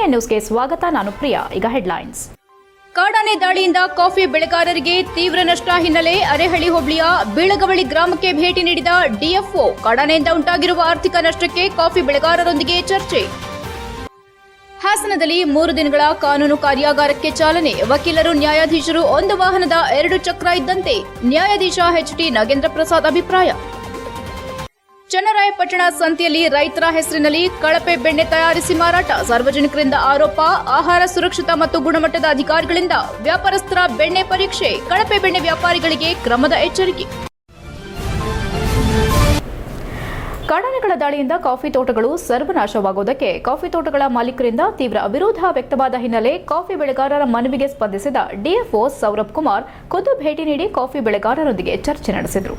HCN ನ್ಯೂಸ್ಗೆ ಸ್ವಾಗತ, ನಾನು ಪ್ರಿಯಾ. ಈಗ ಹೆಡ್ಲೈನ್ಸ್. ಕಾಡಾನೆ ದಾಳಿಯಿಂದ ಕಾಫಿ ಬೆಳೆಗಾರರಿಗೆ ತೀವ್ರ ನಷ್ಟ ಹಿನ್ನೆಲೆ ಅರೆಹಳ್ಳಿ ಹೋಬಳಿಯ ಬೀಳಗವಳಿ ಗ್ರಾಮಕ್ಕೆ ಭೇಟಿ ನೀಡಿದ ಡಿಎಫ್ಒ. ಕಾಡಾನೆಯಿಂದ ಉಂಟಾಗಿರುವ ಆರ್ಥಿಕ ನಷ್ಟಕ್ಕೆ ಕಾಫಿ ಬೆಳೆಗಾರರೊಂದಿಗೆ ಚರ್ಚೆ. ಹಾಸನದಲ್ಲಿ ಮೂರು ದಿನಗಳ ಕಾನೂನು ಕಾರ್ಯಾಗಾರಕ್ಕೆ ಚಾಲನೆ. ವಕೀಲರು, ನ್ಯಾಯಾಧೀಶರು, ಒಂದು ವಾಹನದ ಎರಡು ಚಕ್ರ ಇದ್ದಂತೆ. ನ್ಯಾಯಾಧೀಶ ಎಚ್ಟಿ ನಾಗೇಂದ್ರ ಪ್ರಸಾದ್ ಅಭಿಪ್ರಾಯ. ಚನ್ನರಾಯಪಟ್ಟಣ ಸಂತೆಯಲ್ಲಿ ರೈತರ ಹೆಸರಿನಲ್ಲಿ ಕಳಪೆ ಬೆಣ್ಣೆ ತಯಾರಿಸಿ ಮಾರಾಟ. ಸಾರ್ವಜನಿಕರಿಂದ ಆರೋಪ, ಆಹಾರ ಸುರಕ್ಷತಾ ಮತ್ತು ಗುಣಮಟ್ಟದ ಅಧಿಕಾರಿಗಳಿಂದ ವ್ಯಾಪಾರಸ್ಥರ ಬೆಣ್ಣೆ ಪರೀಕ್ಷೆ, ಕಳಪೆ ಬೆಣ್ಣೆ ವ್ಯಾಪಾರಿಗಳಿಗೆ ಕ್ರಮದ ಎಚ್ಚರಿಕೆ. ಕಾಡಾನೆಗಳ ದಾಳಿಯಿಂದ ಕಾಫಿ ತೋಟಗಳು ಸರ್ವನಾಶವಾಗುವುದಕ್ಕೆ ಕಾಫಿ ತೋಟಗಳ ಮಾಲೀಕರಿಂದ ತೀವ್ರ ವಿರೋಧ ವ್ಯಕ್ತವಾದ ಹಿನ್ನೆಲೆ ಕಾಫಿ ಬೆಳೆಗಾರರ ಮನವಿಗೆ ಸ್ಪಂದಿಸಿದ ಡಿಎಫ್ಒ ಸೌರಭ್ ಕುಮಾರ್ ಖುದ್ದು ಭೇಟಿ ನೀಡಿ ಕಾಫಿ ಬೆಳೆಗಾರರೊಂದಿಗೆ ಚರ್ಚೆ ನಡೆಸಿದರು.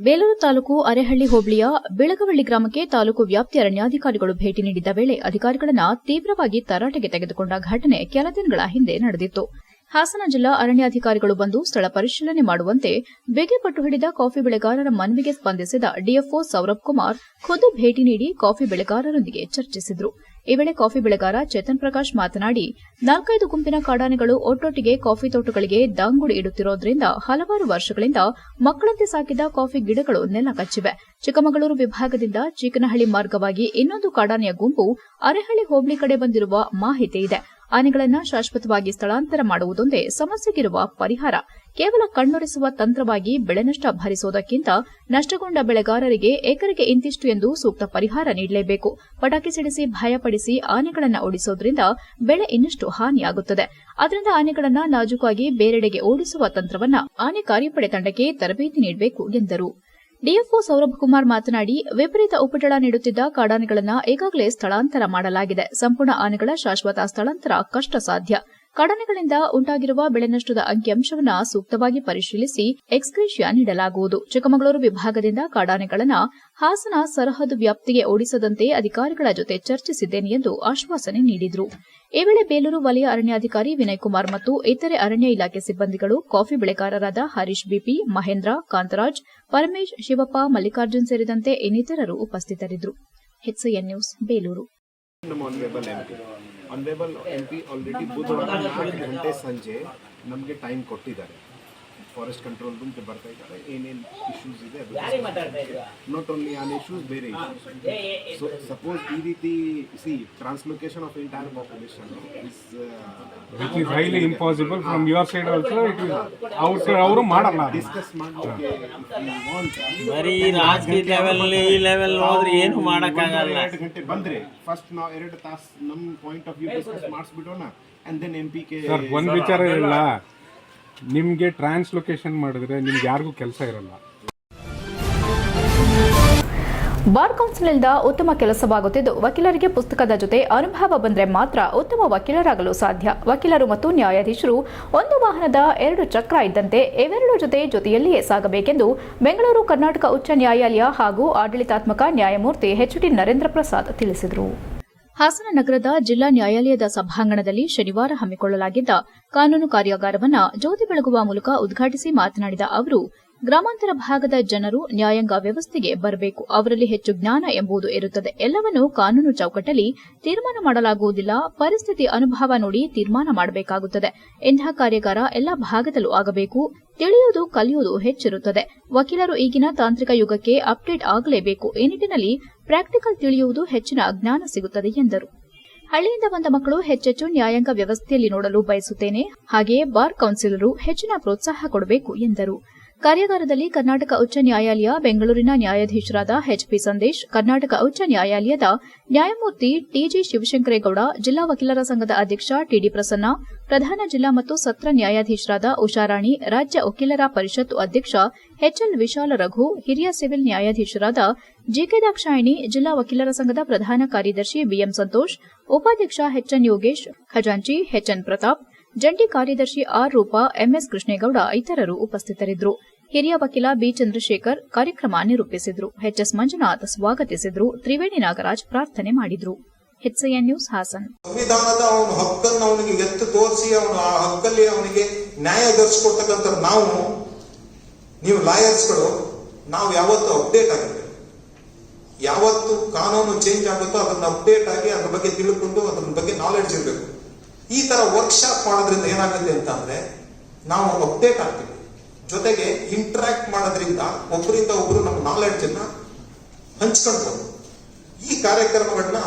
ಬೇಲೂರು ತಾಲೂಕು ಅರೆಹಳ್ಳಿ ಹೋಬಳಿಯ ಬೆಳಗವಳ್ಳಿ ಗ್ರಾಮಕ್ಕೆ ತಾಲೂಕು ವ್ಯಾಪ್ತಿ ಅರಣ್ಯಾಧಿಕಾರಿಗಳು ಭೇಟಿ ನೀಡಿದ್ದ ವೇಳೆ ಅಧಿಕಾರಿಗಳನ್ನ ತೀವ್ರವಾಗಿ ತರಾಟೆಗೆ ತೆಗೆದುಕೊಂಡ ಘಟನೆ ಕೆಲ ದಿನಗಳ ಹಿಂದೆ ನಡೆದಿತ್ತು. ಹಾಸನ ಜಿಲ್ಲಾ ಅರಣ್ಯಾಧಿಕಾರಿಗಳು ಬಂದು ಸ್ಥಳ ಪರಿಶೀಲನೆ ಮಾಡುವಂತೆ ಬೆಗೆ ಪಟ್ಟು ಹಿಡಿದ ಕಾಫಿ ಬೆಳೆಗಾರರ ಮನವಿಗೆ ಸ್ಪಂದಿಸಿದ ಡಿಎಫ್ಒ ಸೌರಭ್ ಕುಮಾರ್ ಖುದ್ದು ಭೇಟಿ ನೀಡಿ ಕಾಫಿ ಬೆಳೆಗಾರರೊಂದಿಗೆ ಚರ್ಚಿಸಿದರು. ಈ ವೇಳೆ ಕಾಫಿ ಬೆಳೆಗಾರ ಚೇತನ್ ಪ್ರಕಾಶ್ ಮಾತನಾಡಿ, ನಾಲ್ಕೈದು ಗುಂಪಿನ ಕಾಡಾನೆಗಳು ಒಟ್ಟೊಟ್ಟಿಗೆ ಕಾಫಿ ತೋಟಗಳಿಗೆ ದಾಂಗುಡಿ ಇಡುತ್ತಿರೋದ್ರಿಂದ ಹಲವಾರು ವರ್ಷಗಳಿಂದ ಮಕ್ಕಳಂತೆ ಸಾಕಿದ ಕಾಫಿ ಗಿಡಗಳು ನೆಲ ಕಚ್ಚಿವೆ. ಚಿಕ್ಕಮಗಳೂರು ವಿಭಾಗದಿಂದ ಚಿಕ್ಕನಹಳ್ಳಿ ಮಾರ್ಗವಾಗಿ ಇನ್ನೊಂದು ಕಾಡಾನೆಯ ಗುಂಪು ಅರೆಹಳ್ಳಿ ಹೋಬಳಿ ಕಡೆ ಬಂದಿರುವ ಮಾಹಿತಿ ಇದೆ. ಆನೆಗಳನ್ನ ಶಾಶ್ವತವಾಗಿ ಸ್ಥಳಾಂತರ ಮಾಡುವುದೊಂದೇ ಸಮಸ್ಯೆಗಿರುವ ಪರಿಹಾರ. ಕೇವಲ ಕಣ್ಣೊರೆಸುವ ತಂತ್ರವಾಗಿ ಬೆಳೆ ನಷ್ಟ ಭರಿಸುವುದಕ್ಕಿಂತ ನಷ್ಟಗೊಂಡ ಬೆಳೆಗಾರರಿಗೆ ಎಕರೆಗೆ ಇಂತಿಷ್ಟು ಎಂದು ಸೂಕ್ತ ಪರಿಹಾರ ನೀಡಲೇಬೇಕು. ಪಟಾಕಿ ಸಿಡಿಸಿ ಭಯಪಡಿಸಿ ಆನೆಗಳನ್ನು ಓಡಿಸೋದ್ರಿಂದ ಬೆಳೆ ಇನ್ನಷ್ಟು ಹಾನಿಯಾಗುತ್ತದೆ. ಅದರಿಂದ ಆನೆಗಳನ್ನು ನಾಜೂಕಾಗಿ ಬೇರೆಡೆಗೆ ಓಡಿಸುವ ತಂತ್ರವನ್ನ ಆನೆ ಕಾರ್ಯಪಡೆ ತಂಡಕ್ಕೆ ತರಬೇತಿ ನೀಡಬೇಕು ಎಂದರು. ಡಿಎಫ್ಒ ಸೌರಭ್ ಕುಮಾರ್ ಮಾತನಾಡಿ, ವಿಪರೀತ ಉಪಟಳ ನೀಡುತ್ತಿದ್ದ ಕಾಡಾನೆಗಳನ್ನು ಈಗಾಗಲೇ ಸ್ಥಳಾಂತರ ಮಾಡಲಾಗಿದೆ. ಸಂಪೂರ್ಣ ಆನೆಗಳ ಶಾಶ್ವತ ಸ್ಥಳಾಂತರ ಕಷ್ಟ ಸಾಧ್ಯ ಕಾಡಾನೆಗಳಿಂದ ಉಂಟಾಗಿರುವ ಬೆಳೆ ನಷ್ಟದ ಅಂಕಿಅಂಶವನ್ನು ಸೂಕ್ತವಾಗಿ ಪರಿಶೀಲಿಸಿ ಎಕ್ಸ್ಗ್ರೇಷಿಯಾ ನೀಡಲಾಗುವುದು. ಚಿಕ್ಕಮಗಳೂರು ವಿಭಾಗದಿಂದ ಕಾಡಾನೆಗಳನ್ನು ಹಾಸನ ಸರಹದ್ದು ವ್ಯಾಪ್ತಿಗೆ ಓಡಿಸದಂತೆ ಅಧಿಕಾರಿಗಳ ಜೊತೆ ಚರ್ಚಿಸಿದ್ದೇನೆ ಎಂದು ಆಶ್ವಾಸನೆ ನೀಡಿದರು. ಈ ವೇಳೆ ಬೇಲೂರು ವಲಯ ಅರಣ್ಯಾಧಿಕಾರಿ ವಿನಯ್ ಕುಮಾರ್ ಮತ್ತು ಇತರೆ ಅರಣ್ಯ ಇಲಾಖೆ ಸಿಬ್ಬಂದಿಗಳು ಕಾಫಿ ಬೆಳೆಗಾರರಾದ ಹರೀಶ್ ಬಿಪಿ, ಮಹೇಂದ್ರ, ಕಾಂತರಾಜ್, ಪರಮೇಶ್, ಶಿವಪ್ಪ, ಮಲ್ಲಿಕಾರ್ಜುನ್ ಸೇರಿದಂತೆ ಇನ್ನಿತರರು ಉಪಸ್ಥಿತರಿದ್ದರು. ಬೇಲೂರು. ಆನ್ವೇಬಲ್ ಎಂ ಪಿ ಆಲ್ರೆಡಿ ಬುಧವಾರ ನಾಲ್ಕು ಗಂಟೆ ಸಂಜೆ. ನಮಗೆ ಟೈಮ್ ಕೊಟ್ಟಿದ್ದಾರೆ. ಫಾರೆಸ್ಟ್ ಕಂಟ್ರೋಲ್ ರೂಮ್ಗೆ ಬರ್ತಾ ಇದ್ದಾರೆ. ಏನೇನು ಇಶ್ಯೂಸ್ ಇದೆ ನಾಟ್ ಓನ್ಲಿ ಆನ್ ಇಶ್ಯೂಸ್ ಬೇರೆ ಇಶ್ಯೂಸ್ ಸೊ ಸಪೋಸ್ ಈ ರೀತಿ see translocation of entire population is which is highly impossible from your side also it our side ಅವರು ಮಾಡಲ್ಲ ಡಿಸ್ಕಸ್ ಮಾಡೋಕೆ ಬರಿ ರಾಜಕೀಯ ಲೆವೆಲ್ ಈ ಲೆವೆಲ್ ಹೋದ್ರೆ ಏನು ಮಾಡಕ್ಕಾಗಲ್ಲ. ಎರಡು ಗಂಟೆ ಬಂದ್ರೆ ಫಸ್ಟ್ ನಾವು ಎರಡು ತಾಸು ನಮ್ಮ point of view discuss ಮಾಡಿಸ್ಬಿಡೋಣ and then M P K P K sir ಒಂದು ವಿಚಾರ ಇಲ್ಲ. ನಿಮಗೆ ಟ್ರಾನ್ಸ್ಲೊಕೇಶನ್ ಮಾಡಿದ್ರೆ ನಿಮ್ಗೆ ಯಾರಿಗೂ ಕೆಲಸ ಇರಲ್ಲ. ಬಾರ್ ಕೌನ್ಸಿಲ್ನಿಂದ ಉತ್ತಮ ಕೆಲಸವಾಗುತ್ತಿದ್ದು, ವಕೀಲರಿಗೆ ಪುಸ್ತಕದ ಜೊತೆ ಅನುಭವ ಬಂದರೆ ಮಾತ್ರ ಉತ್ತಮ ವಕೀಲರಾಗಲು ಸಾಧ್ಯ. ವಕೀಲರು ಮತ್ತು ನ್ಯಾಯಾಧೀಶರು ಒಂದು ವಾಹನದ ಎರಡು ಚಕ್ರ ಇದ್ದಂತೆ ಇವೆರಡು ಜೊತೆ ಜೊತೆಯಲ್ಲಿಯೇ ಸಾಗಬೇಕೆಂದು ಬೆಂಗಳೂರು ಕರ್ನಾಟಕ ಉಚ್ಚ ನ್ಯಾಯಾಲಯ ಹಾಗೂ ಆಡಳಿತಾತ್ಮಕ ನ್ಯಾಯಮೂರ್ತಿ ಎಚ್ಡಿ ನರೇಂದ್ರ ಪ್ರಸಾದ್ ತಿಳಿಸಿದರು. ಹಾಸನ ನಗರದ ಜಿಲ್ಲಾ ನ್ಯಾಯಾಲಯದ ಸಭಾಂಗಣದಲ್ಲಿ ಶನಿವಾರ ಹಮ್ಮಿಕೊಳ್ಳಲಾಗಿದ್ದ ಕಾನೂನು ಕಾರ್ಯಾಗಾರವನ್ನು ಜ್ಯೋತಿ ಬೆಳಗುವ ಮೂಲಕ ಉದ್ಘಾಟಿಸಿ ಮಾತನಾಡಿದ ಅವರು, ಗ್ರಾಮಾಂತರ ಭಾಗದ ಜನರು ನ್ಯಾಯಾಂಗ ವ್ಯವಸ್ಥೆಗೆ ಬರಬೇಕು, ಅವರಲ್ಲಿ ಹೆಚ್ಚು ಜ್ಞಾನ ಎಂಬುದು ಇರುತ್ತದೆ. ಎಲ್ಲವನ್ನೂ ಕಾನೂನು ಚೌಕಟ್ಟಲ್ಲಿ ತೀರ್ಮಾನ ಮಾಡಲಾಗುವುದಿಲ್ಲ, ಪರಿಸ್ಥಿತಿ ಅನುಭವ ನೋಡಿ ತೀರ್ಮಾನ ಮಾಡಬೇಕಾಗುತ್ತದೆ. ಇಂತಹ ಕಾರ್ಯಾಗಾರ ಎಲ್ಲ ಭಾಗದಲ್ಲೂ ಆಗಬೇಕು ತಿಳಿಯುವುದು ಕಲಿಯುವುದು ಹೆಚ್ಚಿರುತ್ತದೆ. ವಕೀಲರು ಈಗಿನ ತಾಂತ್ರಿಕ ಯುಗಕ್ಕೆ ಅಪ್ಡೇಟ್ ಆಗಲೇಬೇಕು. ಈ ನಿಟ್ಟಿನಲ್ಲಿ ಪ್ರಾಕ್ಟಿಕಲ್ ತಿಳಿಯುವುದು ಹೆಚ್ಚಿನ ಅಜ್ಞಾನ ಸಿಗುತ್ತದೆ ಎಂದರು. ಹಳ್ಳಿಯಿಂದ ಬಂದ ಮಕ್ಕಳು ಹೆಚ್ಚೆಚ್ಚು ನ್ಯಾಯಾಂಗ ವ್ಯವಸ್ಥೆಯಲ್ಲಿ ನೋಡಲು ಬಯಸುತ್ತೇನೆ. ಹಾಗೆಯೇ ಬಾರ್ ಕೌನ್ಸಿಲರು ಹೆಚ್ಚಿನ ಪ್ರೋತ್ಸಾಹ ಕೊಡಬೇಕು ಎಂದರು. ಕಾರ್ಯಾಗಾರದಲ್ಲಿ ಕರ್ನಾಟಕ ಉಚ್ಚ ನ್ಯಾಯಾಲಯ, ಬೆಂಗಳೂರಿನ ನ್ಯಾಯಾಧೀಶರಾದ ಎಚ್ಪಿ ಸಂದೇಶ್, ಕರ್ನಾಟಕ ಉಚ್ಚ ನ್ಯಾಯಾಲಯದ ನ್ಯಾಯಮೂರ್ತಿ ಟಿಜಿ ಶಿವಶಂಕರೇಗೌಡ, ಜಿಲ್ಲಾ ವಕೀಲರ ಸಂಘದ ಅಧ್ಯಕ್ಷ ಟಿಡಿ ಪ್ರಸನ್ನ, ಪ್ರಧಾನ ಜಿಲ್ಲಾ ಮತ್ತು ಸತ್ರ ನ್ಯಾಯಾಧೀಶರಾದ ಉಷಾರಾಣಿ ರಾಜ್ಯ ವಕೀಲರ ಪರಿಷತ್ತು ಅಧ್ಯಕ್ಷ ಎಚ್ಎಲ್ ವಿಶಾಲ ರಘು, ಹಿರಿಯ ಸಿವಿಲ್ ನ್ಯಾಯಾಧೀಶರಾದ ಜಿಕೆ ದಾಕ್ಷಾಯಿಣಿ, ಜಿಲ್ಲಾ ವಕೀಲರ ಸಂಘದ ಪ್ರಧಾನ ಕಾರ್ಯದರ್ಶಿ ಬಿಎಂ ಸಂತೋಷ್, ಉಪಾಧ್ಯಕ್ಷ ಎಚ್ಎನ್ ಯೋಗೇಶ್, ಖಜಾಂಚಿ ಎಚ್ಎನ್ ಪ್ರತಾಪ್ ಜಂಟಿ ಕಾರ್ಯದರ್ಶಿ ಆರ್ ರೂಪಾ, ಎಂಎಸ್ ಕೃಷ್ಣೇಗೌಡ ಇತರರು ಉಪಸ್ಥಿತರಿದ್ದರು. ಹಿರಿಯ ವಕೀಲ ಬಿ ಚಂದ್ರಶೇಖರ್ ಕಾರ್ಯಕ್ರಮ ನಿರೂಪಿಸಿದರು. ಎಚ್ಎಸ್ ಮಂಜುನಾಥ್ ಸ್ವಾಗತಿಸಿದರು. ತ್ರಿವೇಣಿ ನಾಗರಾಜ್ ಪ್ರಾರ್ಥನೆ ಮಾಡಿದರು. HCN news Hassan. ಸಂವಿಧಾನದ ಅವನ ಹಕ್ಕನ್ನು ಅವನಿಗೆ ಎತ್ತು ತೋರಿಸಿ, ಅವನ ಆ ಹಕ್ಕಲ್ಲಿ ಅವನಿಗೆ ನ್ಯಾಯ ದೊರಕಿಸ್ಕೊಡ್ತಕ್ಕಂಥ ನಾವು. ನೀವು ಲಾಯರ್ಸ್ಗಳು, ನಾವು ಯಾವತ್ತು ಅಪ್ಡೇಟ್ ಆಗುತ್ತೆ ಯಾವತ್ತು ಕಾನೂನು ಚೇಂಜ್ ಆಗುತ್ತೋ ಅದನ್ನ ಅಪ್ಡೇಟ್ ಆಗಿ ಅದ್ರ ಬಗ್ಗೆ ತಿಳ್ಕೊಂಡು, ಅದ್ರ ಬಗ್ಗೆ ನಾಲೆಡ್ಜ್ ಇರಬೇಕು. ಈ ತರ ವರ್ಕ್ಶಾಪ್ ಮಾಡೋದ್ರಿಂದ ಏನಾಗುತ್ತೆ ಅಂತಂದ್ರೆ, ನಾವು ಅಪ್ಡೇಟ್ ಆಗ್ತೀವಿ ಜೊತೆಗೆ ಇಂಟ್ರಾಕ್ಟ್ ಮಾಡೋದ್ರಿಂದ ಒಬ್ಬರಿಂದ ಒಬ್ರು ನಮ್ಮ ನಾಲೆಡ್ಜ್ ಅನ್ನ ಹಂಚ್ಕೊಳ್ಬೋದು. ಈ ಕಾರ್ಯಕ್ರಮಗಳನ್ನ